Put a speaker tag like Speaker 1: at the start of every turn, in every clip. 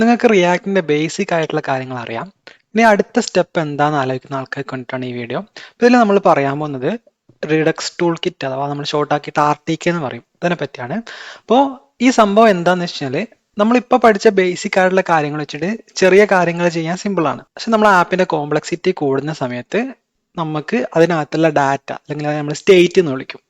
Speaker 1: നിങ്ങൾക്ക് റിയാക്ടിന്റെ ബേസിക് ആയിട്ടുള്ള കാര്യങ്ങൾ അറിയാം. ഇനി അടുത്ത സ്റ്റെപ്പ് എന്താണെന്ന് ആലോചിക്കുന്ന ആൾക്കാർ കണ്ടിട്ടാണ് ഈ വീഡിയോ ഇതിൽ നമ്മൾ പറയാൻ പോകുന്നത് റിഡക്സ് ടൂൾ കിറ്റ് അഥവാ നമ്മൾ ഷോർട്ടാക്കിയിട്ട് ആർ ടി കെ എന്ന് പറയും. ഇതിനെ പറ്റിയാണ്. അപ്പോൾ ഈ സംഭവം എന്താണെന്ന് വെച്ചാൽ നമ്മളിപ്പോൾ പഠിച്ച ബേസിക് ആയിട്ടുള്ള കാര്യങ്ങൾ വെച്ചിട്ട് ചെറിയ കാര്യങ്ങൾ ചെയ്യാൻ സിമ്പിൾ ആണ്. പക്ഷെ നമ്മൾ ആപ്പിന്റെ കോംപ്ലക്സിറ്റി കൂടുന്ന സമയത്ത് നമുക്ക് അതിനകത്തുള്ള ഡാറ്റ അല്ലെങ്കിൽ നമ്മൾ സ്റ്റേറ്റ് എന്ന് വിളിക്കും.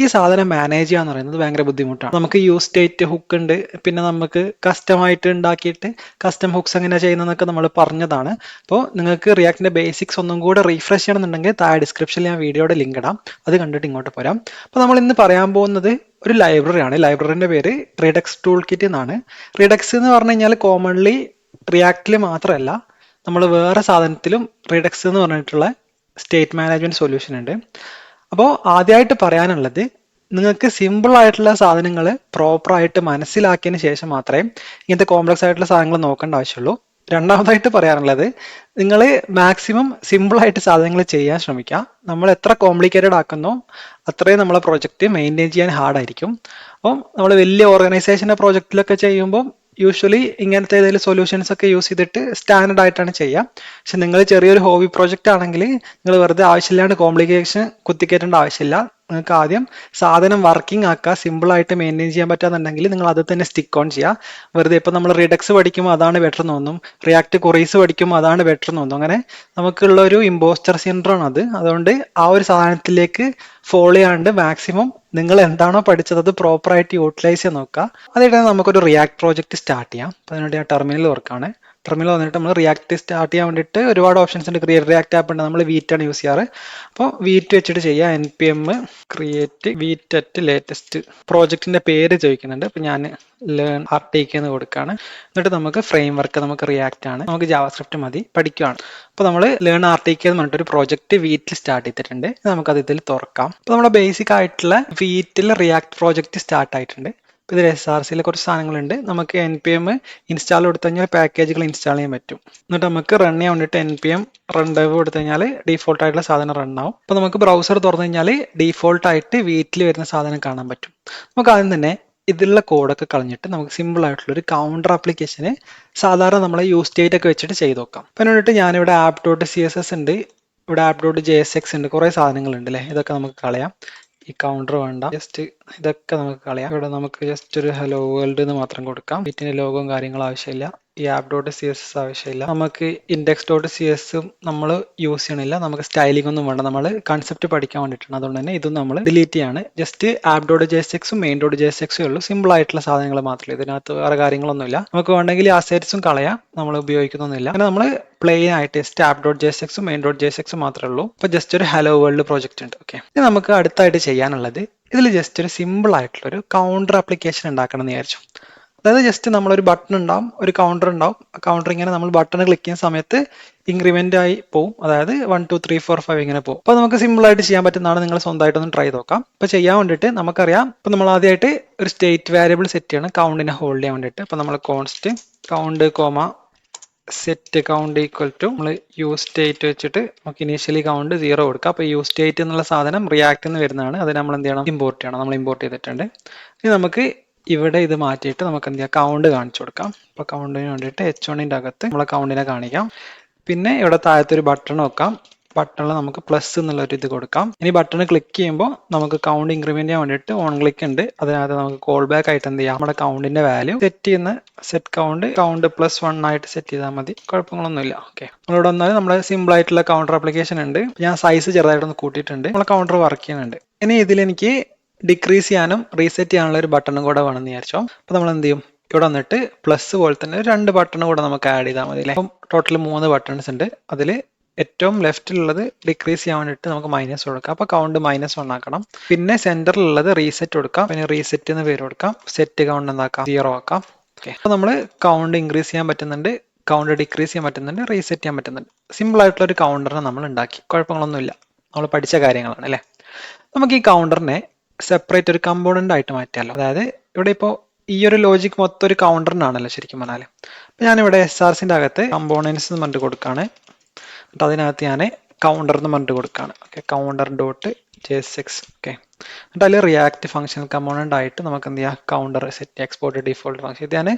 Speaker 1: ഈ സാധനം മാനേജ് ചെയ്യുക എന്ന് പറയുന്നത് ഭയങ്കര ബുദ്ധിമുട്ടാണ്. നമുക്ക് യൂസ് സ്റ്റേറ്റ് ഹുക്ക് ഉണ്ട്. പിന്നെ നമുക്ക് കസ്റ്റമായിട്ട് ഉണ്ടാക്കിയിട്ട് കസ്റ്റം ഹുക്സ് എങ്ങനെ ചെയ്യുന്നതെന്നൊക്കെ നമ്മൾ പറഞ്ഞതാണ്. അപ്പോൾ നിങ്ങൾക്ക് റിയാക്ടിന്റെ ബേസിക്സ് ഒന്നും കൂടെ റീഫ്രഷ് ചെയ്യണമെന്നുണ്ടെങ്കിൽ താഴെ ഡിസ്ക്രിപ്ഷനിൽ ഞാൻ വീഡിയോയുടെ ലിങ്ക് ഇടാം. അത് കണ്ടിട്ട് ഇങ്ങോട്ട് പോരാം. അപ്പോൾ നമ്മൾ ഇന്ന് പറയാൻ പോകുന്നത് ഒരു ലൈബ്രറിയാണ് ലൈബ്രറിന്റെ പേര് റിഡക്സ് ടൂൾ കിറ്റ് എന്നാണ്. റിഡക്സ് എന്ന് പറഞ്ഞു കഴിഞ്ഞാൽ കോമൺലി റിയാക്റ്റിൽ മാത്രമല്ല നമ്മൾ വേറെ സാധനത്തിലും റിഡക്സ് എന്ന് പറഞ്ഞിട്ടുള്ള സ്റ്റേറ്റ് മാനേജ്മെന്റ് സൊല്യൂഷൻ ഉണ്ട്. അപ്പോൾ ആദ്യമായിട്ട് പറയാനുള്ളത് നിങ്ങൾക്ക് സിമ്പിൾ ആയിട്ടുള്ള സാധനങ്ങൾ പ്രോപ്പർ ആയിട്ട് മനസ്സിലാക്കിയതിന് ശേഷം മാത്രമേ ഇങ്ങനത്തെ കോംപ്ലക്സ് ആയിട്ടുള്ള സാധനങ്ങൾ നോക്കേണ്ട ആവശ്യമുള്ളൂ. രണ്ടാമതായിട്ട് പറയാനുള്ളത് നിങ്ങൾ മാക്സിമം സിമ്പിൾ ആയിട്ട് സാധനങ്ങൾ ചെയ്യാൻ ശ്രമിക്കുക. നമ്മൾ എത്ര കോംപ്ലിക്കേറ്റഡ് ആക്കുന്നോ അത്രയും നമ്മളെ പ്രോജക്റ്റ് മെയിന്റെയിൻ ചെയ്യാൻ ഹാർഡായിരിക്കും അപ്പം നമ്മൾ വലിയ ഓർഗനൈസേഷന്റെ പ്രോജക്റ്റിലൊക്കെ ചെയ്യുമ്പോൾ യൂഷ്വലി ഇങ്ങനത്തെ ഏതെങ്കിലും സൊല്യൂഷൻസ് ഒക്കെ യൂസ് ചെയ്തിട്ട് സ്റ്റാൻഡേർഡ് ആയിട്ടാണ് ചെയ്യുക പക്ഷെ നിങ്ങൾ ചെറിയൊരു ഹോബി പ്രോജക്റ്റ് ആണെങ്കിൽ നിങ്ങൾ വെറുതെ ആവശ്യമില്ലാണ്ട് കോംപ്ലിക്കേഷൻ കുത്തിക്കേറ്റേണ്ട ആവശ്യമില്ല. നിങ്ങൾക്ക് ആദ്യം സാധനം വർക്കിംഗ് ആക്കുക സിമ്പിൾ ആയിട്ട് മെയിന്റെയിൻ ചെയ്യാൻ പറ്റാന്നുണ്ടെങ്കിൽ നിങ്ങൾ അത് തന്നെ സ്റ്റിക്ക് ഓൺ ചെയ്യുക വെറുതെ ഇപ്പം നമ്മൾ റിഡക്സ് പഠിക്കുമ്പോൾ അതാണ് ബെറ്റർ എന്ന് തോന്നും. റിയാക്ട് കുറീസ് പഠിക്കുമ്പോൾ അതാണ് ബെറ്റർ എന്ന് തോന്നും. അങ്ങനെ നമുക്കുള്ള ഒരു ഇമ്പോസ്റ്റർ ആണ് അത്. അതുകൊണ്ട് ആ ഒരു സാധനത്തിലേക്ക് ഫോളോ ചെയ്യാണ്ട് മാക്സിമം നിങ്ങൾ എന്താണോ പഠിച്ചത് അത് പ്രോപ്പറായിട്ട് യൂട്ടിലൈസ് ചെയ്യാൻ നോക്കുക. അതായിട്ട് നമുക്കൊരു റിയാക്ട് പ്രോജക്റ്റ് സ്റ്റാർട്ട് ചെയ്യാം. അപ്പോൾ അതിനുവേണ്ടി ആ ടെർമിനൽ വർക്കാണ് ടെർമിനൽ വന്നിട്ട് നമ്മൾ റിയാക്ട് സ്റ്റാർട്ട് ചെയ്യാൻ വേണ്ടിയിട്ട് ഒരുപാട് ഓപ്ഷൻസ് ഉണ്ട്. ക്രിയേറ്റ് റിയാക്ട് ആപ്പ് ഉണ്ട്. നമ്മൾ വീറ്റ് ആണ് യൂസ് ചെയ്യാറ്. അപ്പോൾ വീറ്റ് വെച്ചിട്ട് ചെയ്യാം. N P M create vite at latest പ്രോജക്റ്റിന്റെ പേര് ചോദിക്കുന്നുണ്ട്. അപ്പോൾ ഞാൻ ലേൺ ആർട്ടേക്ക് എന്ന് കൊടുക്കുകയാണ് എന്നിട്ട് നമുക്ക് ഫ്രെയിം വർക്ക് നമുക്ക് റിയാക്ട് ആണ്. നമുക്ക് ജാവാസ്ക്രിപ്റ്റ് മതി. പഠിക്കുകയാണ് അപ്പോൾ നമ്മൾ ലേൺ ആർട്ടേക്ക് എന്ന് പറഞ്ഞിട്ട് ഒരു പ്രോജക്റ്റ് വീറ്റിൽ സ്റ്റാർട്ട് ചെയ്തിട്ടുണ്ട് നമുക്കത് ഇതിൽ തുറക്കാം. അപ്പോൾ നമ്മുടെ ബേസിക് ആയിട്ടുള്ള വീറ്റിൽ റിയാക്ട് പ്രോജക്റ്റ് സ്റ്റാർട്ട് ആയിട്ടുണ്ട്. ഇതിൽ എസ് ആർ സിയിലെ കുറച്ച് സാധനങ്ങളുണ്ട്. നമുക്ക് എൻ പി എം ഇൻസ്റ്റാൾ കൊടുത്തു കഴിഞ്ഞാൽ പാക്കേജുകൾ ഇൻസ്റ്റാൾ ചെയ്യാൻ പറ്റും. എന്നിട്ട് നമുക്ക് റൺ ചെയ്യാൻ വേണ്ടിയിട്ട് N P M run dev കൊടുത്തു കഴിഞ്ഞാൽ ഡീഫോൾട്ട് ആയിട്ടുള്ള സാധനം റൺ ആവും. അപ്പോൾ നമുക്ക് ബ്രൗസർ തുറന്നു കഴിഞ്ഞാൽ ഡീഫോൾട്ട് ആയിട്ട് വീട്ടിൽ വരുന്ന സാധനം കാണാൻ പറ്റും. നമുക്ക് ആദ്യം തന്നെ ഇതിലുള്ള കോഡൊക്കെ കളഞ്ഞിട്ട് നമുക്ക് സിമ്പിൾ ആയിട്ടുള്ള ഒരു കൗണ്ടർ ആപ്ലിക്കേഷന് സാധാരണ നമ്മളെ യൂസ് സ്റ്റേറ്റ് ഒക്കെ വെച്ചിട്ട് ചെയ്ത് നോക്കാം. അപ്പം വേണ്ടിയിട്ട് ഞാനിവിടെ app dot C S S ഉണ്ട്. ഇവിടെ app dot J S X ഉണ്ട്. കുറേ സാധനങ്ങളുണ്ട് അല്ലേ ഇതൊക്കെ നമുക്ക് കളയാം. ഈ കൗണ്ടർ വേണ്ട. ജസ്റ്റ് ഇതൊക്കെ നമുക്ക് കളയാം. ഇവിടെ നമുക്ക് ജസ്റ്റ് ഒരു ഹലോ വേൾഡ് എന്ന് മാത്രം കൊടുക്കാം. വീട്ടിന് ലോഗവും കാര്യങ്ങളും ആവശ്യമില്ല. ഈ app dot C S S ആവശ്യമില്ല. നമുക്ക് ഇൻഡെക്സ് ഡോട്ട് സി എസും നമ്മൾ യൂസ് ചെയ്യണില്ല. നമുക്ക് സ്റ്റൈലിംഗ് ഒന്നും വേണ്ട. നമ്മൾ കൺസെപ്റ്റ് പഠിക്കാൻ വേണ്ടിയിട്ടാണ്. അതുകൊണ്ട് തന്നെ ഇതും നമ്മൾ ഡിലീറ്റ് ചെയ്യാണ്. ജസ്റ്റ് ആപ്പ് ഡോട്ട് ജെ എക്സും മെയിൻ ഡോട്ട് ജെ എക്സും ഉള്ളൂ. സിമ്പിൾ ആയിട്ടുള്ള സാധനങ്ങൾ മാത്രമേ ഇതിനകത്ത് വേറെ കാര്യങ്ങളൊന്നുമില്ല. നമുക്ക് വേണമെങ്കിൽ അസെറ്റ്സും കളയാം. നമ്മൾ ഉപയോഗിക്കുന്നൊന്നുമില്ല. അങ്ങനെ നമ്മൾ പ്ലെയിൻ ആയിട്ട് ജസ്റ്റ് ആപ്പ് ഡോട്ട് ജെ എക്സും മെയിൻ ഡോട്ട് ജെ എക്സും മാത്രമേ ഉള്ളൂ. അപ്പോൾ ജസ്റ്റ് ഒരു ഹലോ വേൾഡ് പ്രോജക്റ്റ് ഉണ്ട്. ഓക്കെ നമുക്ക് അടുത്തായിട്ട് ചെയ്യാനുള്ളത് ഇതിൽ ജസ്റ്റ് ഒരു സിമ്പിൾ ആയിട്ടുള്ള ഒരു കൗണ്ടർ ആപ്ലിക്കേഷൻ ഉണ്ടാക്കണം എന്ന് വിചാരിച്ചു. അതായത് ജസ്റ്റ് നമ്മളൊരു ബട്ടൺ ഉണ്ടാവും ഒരു കൗണ്ടർ ഉണ്ടാവും. കൗണ്ടർ ഇങ്ങനെ നമ്മൾ ബട്ടൺ ക്ലിക്ക് ചെയ്യുന്ന സമയത്ത് ഇൻക്രിമെന്റ് ആയി പോവും. അതായത് one two three four five ഇങ്ങനെ പോകും അപ്പോൾ നമുക്ക് സിമ്പിൾ ആയിട്ട് ചെയ്യാൻ പറ്റുന്നതാണ് നിങ്ങൾ സ്വന്തമായിട്ട് ഒന്ന് ട്രൈ നോക്കാം. അപ്പോൾ ചെയ്യാൻ വേണ്ടിയിട്ട് നമുക്കറിയാം ഇപ്പോൾ നമ്മൾ ആദ്യമായിട്ട് ഒരു സ്റ്റേറ്റ് വേരിയബിൾ സെറ്റ് ചെയ്യണം. കൗണ്ടിനെ ഹോൾഡ് ചെയ്യാൻ വേണ്ടിയിട്ട്. അപ്പോൾ നമ്മൾ const count comma set count equal to നമ്മൾ യൂസ് സ്റ്റേറ്റ് വെച്ചിട്ട് നമുക്ക് ഇനീഷ്യലി കൗണ്ട് സീറോ കൊടുക്കുക അപ്പോൾ യൂസ് സ്റ്റേറ്റ് എന്നുള്ള സാധനം റിയാക്ട് എന്ന് വരുന്നതാണ്. അത് നമ്മൾ എന്ത് ചെയ്യണം? ഇമ്പോർട്ട് ചെയ്യണം. നമ്മൾ ഇമ്പോർട്ട് ചെയ്തിട്ടുണ്ട്. ഇനി നമുക്ക് ഇവിടെ ഇത് മാറ്റിയിട്ട് നമുക്ക് എന്ത് ചെയ്യാം? കൗണ്ട് കാണിച്ചു കൊടുക്കാം. അപ്പോൾ കൗണ്ടിന് വേണ്ടിയിട്ട് എച്ച് വണ്ണിന്റെ അകത്ത് നമ്മളെ കൗണ്ടിനെ കാണിക്കാം. പിന്നെ ഇവിടെ താഴത്തെ ഒരു ബട്ടൺ വെക്കാം ബട്ടണിൽ നമുക്ക് പ്ലസ് എന്നുള്ള ഒരു ഇത് കൊടുക്കാം. ഇനി ബട്ടൺ ക്ലിക്ക് ചെയ്യുമ്പോൾ നമുക്ക് കൗണ്ട് ഇൻക്രിമെന്റ് ചെയ്യാൻ വേണ്ടിയിട്ട് ഓൺ ക്ലിക്ക് ഉണ്ട്. അതിനകത്ത് നമുക്ക് കോൾ ബാക്ക് ആയിട്ട് എന്ത് ചെയ്യാം? നമ്മുടെ കൗണ്ടിന്റെ വാല്യൂ സെറ്റ് ചെയ്യുന്ന set count count plus one ആയിട്ട് സെറ്റ് ചെയ്താൽ മതി. കുഴപ്പങ്ങളൊന്നുമില്ല. ഓക്കെ നമ്മളിവിടെ വന്നാൽ നമ്മുടെ സിമ്പിൾ ആയിട്ടുള്ള കൗണ്ടർ ആപ്ലിക്കേഷൻ ഉണ്ട്. ഞാൻ സൈസ് ചെറുതായിട്ടൊന്ന് കൂട്ടിയിട്ടുണ്ട്. നമ്മളെ കൗണ്ടർ വർക്ക് ചെയ്യുന്നുണ്ട്. ഇനി ഇതിൽ എനിക്ക് ഡിക്രീസ് ചെയ്യാനും റീസെറ്റ് ചെയ്യാനുള്ള ഒരു ബട്ടണും കൂടെ വേണമെന്ന് വിചാരിച്ചോ. അപ്പോൾ നമ്മൾ എന്ത് ചെയ്യും? ഇവിടെ വന്നിട്ട് പ്ലസ് പോലെ തന്നെ രണ്ട് ബട്ടൺ കൂടെ നമുക്ക് ആഡ് ചെയ്താൽ മതി അപ്പം ടോട്ടൽ മൂന്ന് ബട്ടൺസ് ഉണ്ട്. അതിൽ ഏറ്റവും ലെഫ്റ്റിലുള്ളത് ഡിക്രീസ് ചെയ്യാൻ വേണ്ടിയിട്ട് നമുക്ക് മൈനസ് കൊടുക്കാം. അപ്പോൾ കൗണ്ട് മൈനസ് വൺ ആക്കണം. പിന്നെ സെന്ററിലുള്ളത് റീസെറ്റ് കൊടുക്കാം. പിന്നെ റീസെറ്റ് എന്ന് പേര് കൊടുക്കാം. സെറ്റ് കൗണ്ട് എന്താക്കാം? സീറോ ആക്കാം. ഓക്കെ അപ്പോൾ നമ്മൾ കൗണ്ട് ഇൻക്രീസ് ചെയ്യാൻ പറ്റുന്നുണ്ട്. കൗണ്ട് ഡിക്രീസ് ചെയ്യാൻ പറ്റുന്നുണ്ട്. റീസെറ്റ് ചെയ്യാൻ പറ്റുന്നുണ്ട്. സിമ്പിൾ ആയിട്ടുള്ള ഒരു കൗണ്ടറിനെ നമ്മൾ ഉണ്ടാക്കി. കുഴപ്പങ്ങളൊന്നുമില്ല. നമ്മൾ പഠിച്ച കാര്യങ്ങളാണ് അല്ലേ? നമുക്ക് ഈ കൗണ്ടറിനെ സെപ്പറേറ്റ് ഒരു കമ്പോണന്റ് ആയിട്ട് മാറ്റിയാലോ? അതായത് ഇവിടെ ഇപ്പോൾ ഈ ഒരു ലോജിക് മൊത്തം ഒരു കൗണ്ടറിനാണല്ലോ ശരിക്കും പറഞ്ഞാൽ അപ്പം ഞാനിവിടെ എസ് ആർ സിന്റെ അകത്ത് കമ്പോണൻസ് എന്ന് പറഞ്ഞിട്ട് കൊടുക്കുകയാണ് എന്നിട്ട് അതിനകത്ത് ഞാൻ കൗണ്ടർ എന്ന് പറഞ്ഞിട്ട് കൊടുക്കുകയാണ് okay counter dot J S X okay എന്നിട്ട് അതിൽ റിയാക്ട് ഫംഗ്ഷൻ കമ്പോണന്റ് ആയിട്ട് നമുക്ക് എന്ത് ചെയ്യാം? Counter set export default function ഇത് ഞാൻ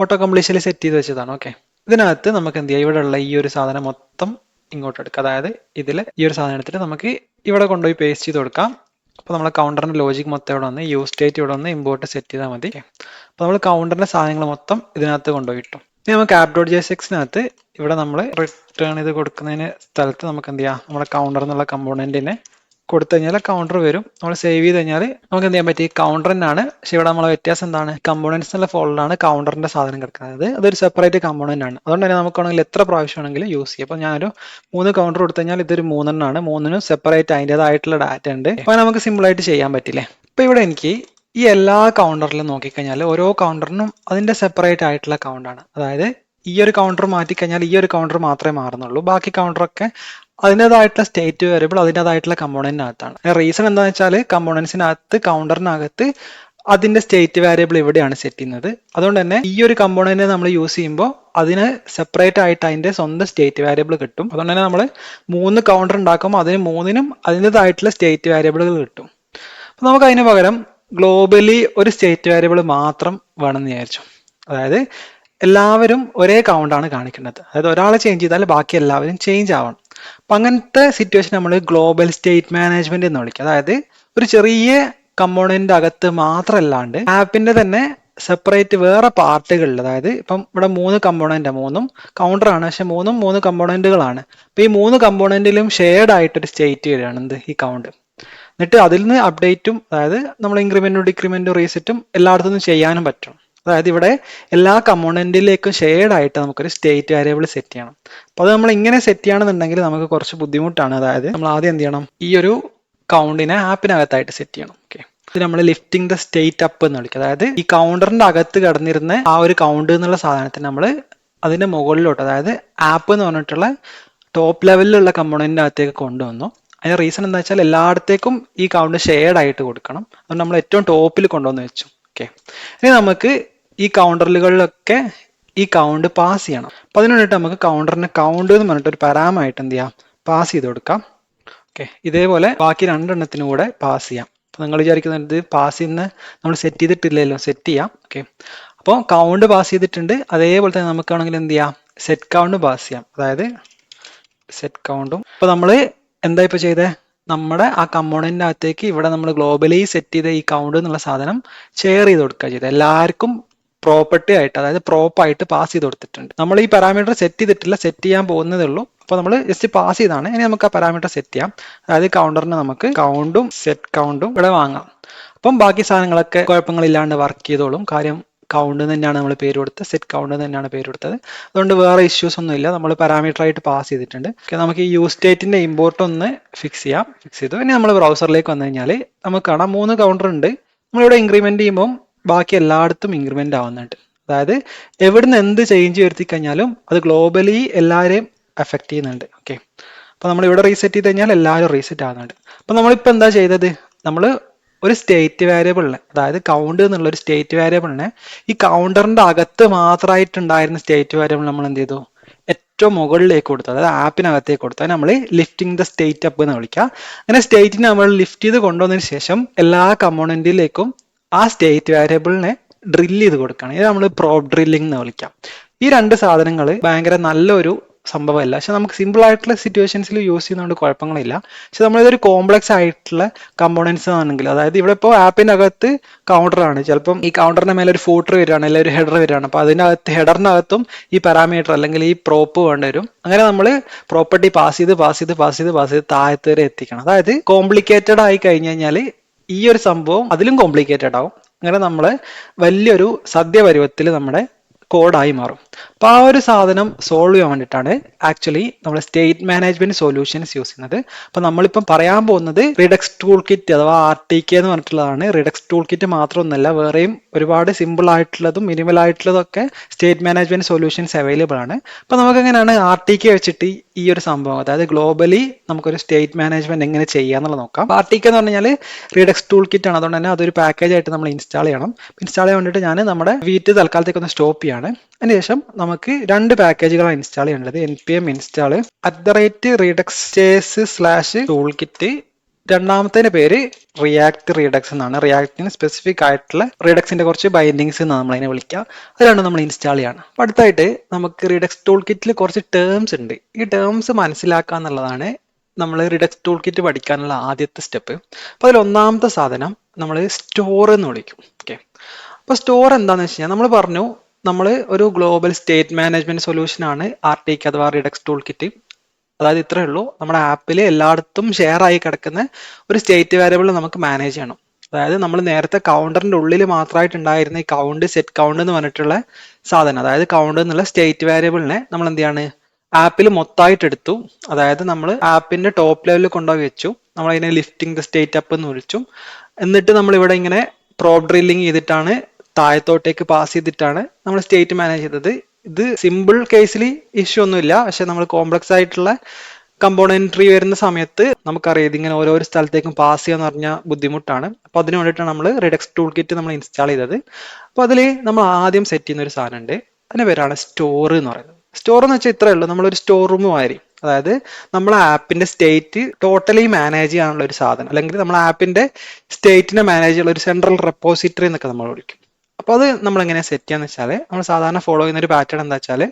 Speaker 1: ഓട്ടോ കംപ്ലീഷനിൽ സെറ്റ് ചെയ്ത് വെച്ചതാണ് ഓക്കെ ഇതിനകത്ത് നമുക്ക് എന്ത് ചെയ്യാം? ഇവിടെ ഉള്ള ഈ ഒരു സാധനം മൊത്തം ഇങ്ങോട്ട് എടുക്കുക അതായത് ഇതിൽ ഈ ഒരു സാധനം എടുത്തിട്ട് നമുക്ക് ഇവിടെ കൊണ്ടുപോയി പേസ്റ്റ് ചെയ്ത് കൊടുക്കാം. അപ്പോൾ നമ്മൾ കൗണ്ടറിന്റെ ലോജിക് മൊത്തം ഇവിടെ വന്ന് യൂസ് സ്റ്റേറ്റ് ഇവിടെ വന്ന് ഇമ്പോർട്ട് സെറ്റ് ചെയ്താൽ മതി അപ്പോൾ നമ്മൾ കൗണ്ടറിന്റെ സാധനങ്ങൾ മൊത്തം ഇതിനകത്ത് കൊണ്ടുപോയി ഇട്ടു ഇനി നമുക്ക് ആപ്പ് ഡോട്ട് ജെ എസ് എക്സിനകത്ത് ഇവിടെ നമ്മൾ റിട്ടേൺ ചെയ്ത് കൊടുക്കുന്നതിന് സ്ഥലത്ത് നമുക്ക് എന്ത് ചെയ്യാം നമ്മുടെ കൗണ്ടർ എന്നുള്ള കമ്പോണന്റിനെ കൊടുത്തു കഴിഞ്ഞാൽ കൗണ്ടർ വരും. നമ്മൾ സേവ് ചെയ്ത് കഴിഞ്ഞാൽ നമുക്ക് എന്ത് ചെയ്യാൻ പറ്റി? കൗണ്ടർ തന്നെയാണ്. പക്ഷെ ഇവിടെ നമ്മളെ വ്യത്യാസം എന്താണ്? കമ്പോണൻസ് എന്നുള്ള ഫോൾഡറാണ് കൗണ്ടറിന്റെ സാധനം കിടക്കുന്നത്. അതൊരു സെപ്പറേറ്റ് കമ്പോണന്റ് ആണ്. അതുകൊണ്ട് തന്നെ നമുക്ക് നമുക്കാണെങ്കിൽ എത്ര പ്രാവശ്യം ആണെങ്കിലും യൂസ് ചെയ്യാം. അപ്പോൾ ഞാനൊരു മൂന്ന് കൗണ്ടർ കൊടുത്തു കഴിഞ്ഞാൽ ഇതൊരു മൂന്നെണ്ണമാണ് മൂന്നിനും സെപ്പറേറ്റ് അതിന്റെതായിട്ടുള്ള ഡാറ്റ ഉണ്ട്. അപ്പോൾ നമുക്ക് സിമ്പിൾ ആയിട്ട് ചെയ്യാൻ പറ്റില്ലേ? അപ്പോൾ ഇവിടെ എനിക്ക് ഈ എല്ലാ കൗണ്ടറിലും നോക്കിക്കഴിഞ്ഞാൽ ഓരോ കൗണ്ടറിനും അതിന്റെ സെപ്പറേറ്റ് ആയിട്ടുള്ള കൗണ്ടാണ് അതായത് ഈ ഒരു കൗണ്ടർ മാറ്റിക്കഴിഞ്ഞാൽ ഈ ഒരു കൗണ്ടർ മാത്രമേ മാറുന്നുള്ളൂ. ബാക്കി കൗണ്ടറൊക്കെ അതിന്റെതായിട്ടുള്ള സ്റ്റേറ്റ് വേരിയബിൾ അതിന്റെതായിട്ടുള്ള കമ്പോണന്റിനകത്താണ് റീസൺ എന്താണെന്ന് വെച്ചാൽ കമ്പോണൻസിനകത്ത് കൗണ്ടറിനകത്ത് അതിന്റെ സ്റ്റേറ്റ് വേരിയബിൾ ഇവിടെയാണ് സെറ്റ് ചെയ്യുന്നത്. അതുകൊണ്ട് തന്നെ ഈ ഒരു കമ്പോണന്റ് നമ്മൾ യൂസ് ചെയ്യുമ്പോൾ അതിന് സെപ്പറേറ്റ് ആയിട്ട് അതിന്റെ സ്വന്തം സ്റ്റേറ്റ് വേരിയബിൾ കിട്ടും. അതുകൊണ്ട് തന്നെ നമ്മൾ മൂന്ന് കൗണ്ടർ ഉണ്ടാക്കുമ്പോൾ അതിന് മൂന്നിനും അതിന്റെതായിട്ടുള്ള സ്റ്റേറ്റ് വേരിയബിളുകൾ കിട്ടും. അപ്പോൾ നമുക്ക് അതിന് പകരം ഗ്ലോബലി ഒരു സ്റ്റേറ്റ് വേരിയബിൾ മാത്രം വേണമെന്ന് വിചാരിച്ചു. അതായത് എല്ലാവരും ഒരേ കൗണ്ടാണ് കാണിക്കുന്നത്. അതായത് ഒരാളെ ചേഞ്ച് ചെയ്താൽ ബാക്കി എല്ലാവരും ചേഞ്ച് ആവണം. അപ്പം അങ്ങനത്തെ സിറ്റുവേഷൻ നമ്മൾ ഗ്ലോബൽ സ്റ്റേറ്റ് മാനേജ്മെന്റ് എന്ന് വിളിക്കും. അതായത് ഒരു ചെറിയ കമ്പോണന്റ് അകത്ത് മാത്രമല്ലാണ്ട് ആപ്പിന്റെ തന്നെ സെപ്പറേറ്റ് വേറെ പാർട്ടുകളിൽ അതായത് ഇപ്പം ഇവിടെ മൂന്ന് കമ്പോണന്റ് മൂന്നും കൗണ്ടറാണ് പക്ഷെ മൂന്നും മൂന്ന് കമ്പോണന്റുകളാണ് അപ്പോൾ ഈ മൂന്ന് കമ്പോണന്റിലും ഷെയർഡ് ആയിട്ടൊരു സ്റ്റേറ്റ് വരികയാണ്. എന്ത്? ഈ കൗണ്ട് എന്നിട്ട് അതിൽ നിന്ന് അപ്ഡേറ്റും അതായത് നമ്മൾ ഇൻക്രിമെന്റും ഡിക്രിമെന്റും റീസെറ്റും എല്ലായിടത്തും ചെയ്യാനും പറ്റും. അതായത് ഇവിടെ എല്ലാ കമ്പോണന്റിലേക്കും ഷെയർഡ് ആയിട്ട് നമുക്കൊരു സ്റ്റേറ്റ് വേരിയബിൾ സെറ്റ് ചെയ്യണം. അപ്പോൾ അത് നമ്മൾ ഇങ്ങനെ സെറ്റ് ചെയ്യണമെന്നുണ്ടെങ്കിൽ നമുക്ക് കുറച്ച് ബുദ്ധിമുട്ടാണ്. അതായത് നമ്മൾ ആദ്യം എന്ത് ചെയ്യണം? ഈ ഒരു കൗണ്ടിനെ ആപ്പിനകത്തായിട്ട് സെറ്റ് ചെയ്യണം. ഓക്കെ ഇത് നമ്മൾ ലിഫ്റ്റിംഗ് ദ സ്റ്റേറ്റ് അപ്പ് എന്ന് വിളിക്കും. അതായത് ഈ കൗണ്ടറിന്റെ അകത്ത് കിടന്നിരുന്ന ആ ഒരു കൗണ്ട് എന്നുള്ള സാധനത്തിന് നമ്മൾ അതിന്റെ മുകളിലോട്ട് അതായത് ആപ്പ് എന്ന് പറഞ്ഞിട്ടുള്ള ടോപ്പ് ലെവലിലുള്ള കമ്പോണന്റിന്റെ അകത്തേക്ക് കൊണ്ടുവന്നു. അതിന്റെ റീസൺ എന്താ വെച്ചാൽ എല്ലായിടത്തേക്കും ഈ കൗണ്ട് ഷെയർഡ് ആയിട്ട് കൊടുക്കണം. അതുകൊണ്ട് നമ്മൾ ഏറ്റവും ടോപ്പിൽ കൊണ്ടുവന്ന് വെച്ചു. ഓക്കെ ഇനി നമുക്ക് ഈ കൗണ്ടറുകളിലൊക്കെ ഈ കൗണ്ട് പാസ് ചെയ്യണം. അപ്പൊ അതിന് നമുക്ക് കൗണ്ടറിന് കൗണ്ട് എന്ന് പറഞ്ഞിട്ട് ഒരു പരാമായിട്ട് എന്ത് ചെയ്യാം? പാസ് ചെയ്ത് കൊടുക്കാം. ഓക്കെ ഇതേപോലെ ബാക്കി രണ്ടെണ്ണത്തിനും കൂടെ പാസ് ചെയ്യാം. അപ്പൊ നിങ്ങൾ വിചാരിക്കുന്നത് പാസ് ചെയ്യുന്ന നമ്മൾ സെറ്റ് ചെയ്തിട്ടില്ലല്ലോ. സെറ്റ് ചെയ്യാം. ഓക്കെ അപ്പോൾ കൗണ്ട് പാസ് ചെയ്തിട്ടുണ്ട്. അതേപോലെ തന്നെ നമുക്കാണെങ്കിൽ എന്ത് ചെയ്യാം? സെറ്റ് കൗണ്ട് പാസ് ചെയ്യാം. അതായത് സെറ്റ് കൗണ്ടും ഇപ്പൊ നമ്മൾ എന്താ ഇപ്പൊ ചെയ്തേ? നമ്മുടെ ആ കമ്പോണന്റിനകത്തേക്ക് ഇവിടെ നമ്മൾ ഗ്ലോബലി സെറ്റ് ചെയ്ത ഈ കൗണ്ട് എന്നുള്ള സാധനം ഷെയർ ചെയ്ത് കൊടുക്കുക ചെയ്തത് എല്ലാവർക്കും പ്രോപ്പർട്ടി ആയിട്ട് അതായത് പ്രോപ്പ് ആയിട്ട് പാസ് ചെയ്ത് കൊടുത്തിട്ടുണ്ട്. നമ്മൾ ഈ പാരാമീറ്റർ സെറ്റ് ചെയ്തിട്ടില്ല സെറ്റ് ചെയ്യാൻ പോകുന്നതേ ഉള്ളൂ. അപ്പോൾ നമ്മൾ ജസ്റ്റ് പാസ് ചെയ്താണ്. ഇനി നമുക്ക് ആ പാരാമീറ്റർ സെറ്റ് ചെയ്യാം. അതായത് കൗണ്ടറിന് നമുക്ക് കൗണ്ടും സെറ്റ് കൗണ്ടും ഇവിടെ വാങ്ങാം. അപ്പം ബാക്കി സാധനങ്ങളൊക്കെ കുഴപ്പങ്ങളില്ലാണ്ട് വർക്ക് ചെയ്തോളും. കാര്യം കൗണ്ട് തന്നെയാണ് നമ്മൾ പേര് കൊടുത്തത്. സെറ്റ് കൗണ്ട് തന്നെയാണ് പേര് കൊടുത്തത്. അതുകൊണ്ട് വേറെ ഇഷ്യൂസ് ഒന്നും ഇല്ല. നമ്മൾ പാരാമീറ്റർ ആയിട്ട് പാസ് ചെയ്തിട്ടുണ്ട്. നമുക്ക് ഈ യൂസ് സ്റ്റേറ്റിന്റെ ഇമ്പോർട്ട് ഒന്ന് ഫിക്സ് ചെയ്യാം. ഫിക്സ് ചെയ്തു. ഇനി നമ്മൾ ബ്രൗസറിലേക്ക് വന്നു കഴിഞ്ഞാൽ നമുക്ക് കാണാം മൂന്ന് കൗണ്ടർ ഉണ്ട്. നമ്മളിവിടെ ഇൻക്രിമെന്റ് ചെയ്യുമ്പോൾ ബാക്കി എല്ലായിടത്തും ഇൻക്രിമെന്റ് ആവുന്നുണ്ട്. അതായത് എവിടുന്ന് എന്ത് ചേഞ്ച് വരുത്തി കഴിഞ്ഞാലും അത് ഗ്ലോബലി എല്ലാവരെയും എഫക്റ്റ് ചെയ്യുന്നുണ്ട്. ഓക്കെ അപ്പൊ നമ്മൾ ഇവിടെ റീസെറ്റ് ചെയ്ത് കഴിഞ്ഞാൽ എല്ലാവരും റീസെറ്റ് ആവുന്നുണ്ട്. അപ്പൊ നമ്മളിപ്പോ എന്താ ചെയ്തത്? നമ്മൾ ഒരു സ്റ്റേറ്റ് വേരിയബിളിനെ അതായത് കൗണ്ട് എന്നുള്ള ഒരു സ്റ്റേറ്റ് വേരിയബിളിനെ ഈ കൗണ്ടറിന്റെ അകത്ത് മാത്രമായിട്ടുണ്ടായിരുന്ന സ്റ്റേറ്റ് വേരിയബിൾ നമ്മൾ എന്ത് ചെയ്തു? ഏറ്റവും മുകളിലേക്ക് കൊടുത്തു. അതായത് ആപ്പിനകത്തേക്ക് കൊടുത്താൽ നമ്മൾ ലിഫ്റ്റിംഗ് ദ സ്റ്റേറ്റ് അപ്പ് എന്ന് വിളിക്കുക അങ്ങനെ സ്റ്റേറ്റിനെ നമ്മൾ ലിഫ്റ്റ് ചെയ്ത് കൊണ്ടുവന്നതിന് ശേഷം എല്ലാ കമ്പോണന്റിലേക്കും ആ സ്റ്റേറ്റ് വേരിയബിളിനെ ഡ്രില്ല് ചെയ്ത് കൊടുക്കുകയാണ്. ഇത് നമ്മൾ പ്രോപ്പ് ഡ്രില്ലിംഗ് എന്ന് വിളിക്കാം. ഈ രണ്ട് സാധനങ്ങൾ ഭയങ്കര നല്ലൊരു സംഭവമല്ല. പക്ഷെ നമുക്ക് സിമ്പിൾ ആയിട്ടുള്ള സിറ്റുവേഷൻസിൽ യൂസ് ചെയ്യുന്നതുകൊണ്ട് കുഴപ്പങ്ങളില്ല പക്ഷെ നമ്മളിതൊരു കോംപ്ലക്സ് ആയിട്ടുള്ള കമ്പോണൻസ് ആണെങ്കിൽ അതായത് ഇവിടെ ഇപ്പോൾ ആപ്പിന്റെ അകത്ത് കൗണ്ടർ ആണ്. ചിലപ്പം ഈ കൗണ്ടറിന്റെ മേലെ ഒരു ഫോട്ടർ വരികയാണ് അല്ലെങ്കിൽ ഒരു ഹെഡർ വരികയാണ്. അപ്പോൾ അതിന്റെ അകത്ത് ഹെഡറിനകത്തും ഈ പാരാമീറ്റർ അല്ലെങ്കിൽ ഈ പ്രോപ്പ് വേണ്ടി വരും. അങ്ങനെ നമ്മൾ പ്രോപ്പർട്ടി പാസ് ചെയ്ത് പാസ് ചെയ്ത് പാസ് ചെയ്ത് പാസ് ചെയ്ത് താഴത്ത് വരെ എത്തിക്കണം. അതായത് കോംപ്ലിക്കേറ്റഡ് ആയി കഴിഞ്ഞു കഴിഞ്ഞാൽ ഈ ഒരു സംഭവം അതിലും കോംപ്ലിക്കേറ്റഡ് ആവും. അങ്ങനെ നമ്മൾ വലിയൊരു സദ്യ പരുവത്തിൽ നമ്മുടെ കോഡായി മാറും. അപ്പൊ ആ ഒരു സാധനം സോൾവ് ചെയ്യാൻ വേണ്ടിയിട്ടാണ് ആക്ച്വലി നമ്മൾ സ്റ്റേറ്റ് മാനേജ്മെന്റ് സൊല്യൂഷൻസ് യൂസ് ചെയ്യുന്നത്. അപ്പൊ നമ്മളിപ്പം പറയാൻ പോകുന്നത് റിഡക്സ് ടൂൾ കിറ്റ് അഥവാ ആർ ടി കെ എന്ന് പറഞ്ഞിട്ടുള്ളതാണ്. റിഡക്സ് ടൂൾ കിറ്റ് മാത്രമൊന്നുമല്ല വേറെയും ഒരുപാട് സിമ്പിൾ ആയിട്ടുള്ളതും മിനിമൽ ആയിട്ടുള്ളതൊക്കെ സ്റ്റേറ്റ് മാനേജ്മെന്റ് സൊല്യൂഷൻസ് അവൈലബിൾ ആണ്. അപ്പൊ നമുക്ക് എങ്ങനെയാണ് ആർ ടി കെ വെച്ചിട്ട് ഈ ഒരു സംഭവം അതായത് ഗ്ലോബലി നമുക്കൊരു സ്റ്റേറ്റ് മാനേജ്മെന്റ് എങ്ങനെ ചെയ്യാന്നുള്ളത് നോക്കാം. ആർ ടി കെ എന്ന് പറഞ്ഞാൽ റിഡക്സ് ടൂൾ കിറ്റ് ആണ്. അതുകൊണ്ട് തന്നെ അതൊരു പാക്കേജ് ആയിട്ട് നമ്മൾ ഇൻസ്റ്റാൾ ചെയ്യണം. ഇൻസ്റ്റാൾ ചെയ്യാൻ വേണ്ടിയിട്ട് ഞാൻ നമ്മുടെ വീറ്റ് തൽക്കാലത്തേക്ക് ഒന്ന് സ്റ്റോപ്പ് ചെയ്യാണ്. അതിനുശേഷം നമുക്ക് നമുക്ക് രണ്ട് പാക്കേജുകളാണ് ഇൻസ്റ്റാൾ ചെയ്യേണ്ടത്. N P M install at the rate redux slash toolkit രണ്ടാമത്തേന്റെ പേര് റിയാക്ട് റീഡക്സ് എന്നാണ്. റിയാക്ടിന് സ്പെസിഫിക് ആയിട്ടുള്ള റീഡക്സിന്റെ കുറച്ച് ബൈൻഡിങ്സ് എന്നാണ് നമ്മൾ അതിനെ വിളിക്കുക രണ്ടും നമ്മൾ ഇൻസ്റ്റാൾ ചെയ്യണം. അടുത്തായിട്ട് നമുക്ക് റീഡക്സ് ടൂൾ കിറ്റിൽ കുറച്ച് ടേംസ് ഉണ്ട്. ഈ ടേംസ് മനസ്സിലാക്കുക എന്നുള്ളതാണ് നമ്മൾ റിഡക്സ് ടൂൾ കിറ്റ് പഠിക്കാനുള്ള ആദ്യത്തെ സ്റ്റെപ്പ് അപ്പൊ അതിൽ ഒന്നാമത്തെ സാധനം നമ്മൾ സ്റ്റോർ എന്ന് വിളിക്കും. ഓക്കെ അപ്പൊ സ്റ്റോർ എന്താണെന്ന് വെച്ച് കഴിഞ്ഞാൽ നമ്മൾ പറഞ്ഞു നമ്മൾ ഒരു ഗ്ലോബൽ സ്റ്റേറ്റ് മാനേജ്മെന്റ് സൊല്യൂഷൻ ആണ് ആർ ടി കെ അഥവാ റിഡക്സ് ടൂൾ കിറ്റ് അതായത് ഇത്രയേ ഉള്ളൂ. നമ്മുടെ ആപ്പിൽ എല്ലായിടത്തും ഷെയർ ആയി കിടക്കുന്ന ഒരു സ്റ്റേറ്റ് വേരിയബിൾ നമുക്ക് മാനേജ് ചെയ്യണം. അതായത് നമ്മൾ നേരത്തെ കൗണ്ടറിന്റെ ഉള്ളിൽ മാത്രമായിട്ട് ഉണ്ടായിരുന്ന ഈ കൗണ്ട് സെറ്റ് കൗണ്ട് എന്ന് പറഞ്ഞിട്ടുള്ള സാധനം. അതായത് കൗണ്ട് എന്നുള്ള സ്റ്റേറ്റ് വേരിയബിളിനെ നമ്മൾ എന്ത് ചെയ്യാണ്? ആപ്പിൽ മൊത്തമായിട്ട് എടുത്തു. അതായത് നമ്മൾ ആപ്പിന്റെ ടോപ്പ് ലെവലിൽ കൊണ്ടുപോയി വെച്ചു. നമ്മൾ അതിനെ ലിഫ്റ്റിംഗ് ദ സ്റ്റേറ്റ് അപ്പ് എന്ന് വിളിച്ചു. എന്നിട്ട് നമ്മൾ ഇവിടെ ഇങ്ങനെ പ്രോബ് ഡ്രില്ലിംഗ് ചെയ്തിട്ടാണ് താഴത്തോട്ടേക്ക് പാസ് ചെയ്തിട്ടാണ് നമ്മൾ സ്റ്റേറ്റ് മാനേജ് ചെയ്തത്. ഇത് സിമ്പിൾ കേസിൽ ഇഷ്യൂ ഒന്നുമില്ല. പക്ഷെ നമ്മൾ കോംപ്ലക്സ് ആയിട്ടുള്ള കമ്പോണന്റ് ട്രീ വരുന്ന സമയത്ത് നമുക്കറിയാം ഇതിങ്ങനെ ഓരോരോ സ്ഥലത്തേക്കും പാസ് ചെയ്യാന്ന് പറഞ്ഞാൽ ബുദ്ധിമുട്ടാണ്. അപ്പൊ അതിന് വേണ്ടിയിട്ടാണ് നമ്മൾ റിഡക്സ് ടൂൾ കിറ്റ് നമ്മൾ ഇൻസ്റ്റാൾ ചെയ്തത്. അപ്പൊ അതിൽ നമ്മൾ ആദ്യം സെറ്റ് ചെയ്യുന്ന ഒരു സാധനം ഉണ്ട് അതിന് പേരാണ് സ്റ്റോർ എന്ന് പറയുന്നത്. സ്റ്റോർ എന്ന് വെച്ചാൽ ഇത്രയേ ഉള്ളൂ. നമ്മളൊരു സ്റ്റോർ റൂം മാതിരി. അതായത് നമ്മൾ ആപ്പിന്റെ സ്റ്റേറ്റ് ടോട്ടലി മാനേജ് ചെയ്യാനുള്ള ഒരു സാധനം. അല്ലെങ്കിൽ നമ്മൾ ആപ്പിന്റെ സ്റ്റേറ്റിനെ മാനേജ് ചെയ്യാനുള്ള ഒരു സെൻട്രൽ റെപ്പോസിറ്ററി എന്നൊക്കെ നമ്മൾ വിളിക്കും. അപ്പോൾ അത് നമ്മൾ എങ്ങനെ സെറ്റ് ചെയ്യാന്ന് വെച്ചാൽ നമ്മൾ സാധാരണ ഫോളോ ചെയ്യുന്ന ഒരു പാറ്റേൺ എന്താ വെച്ചാൽ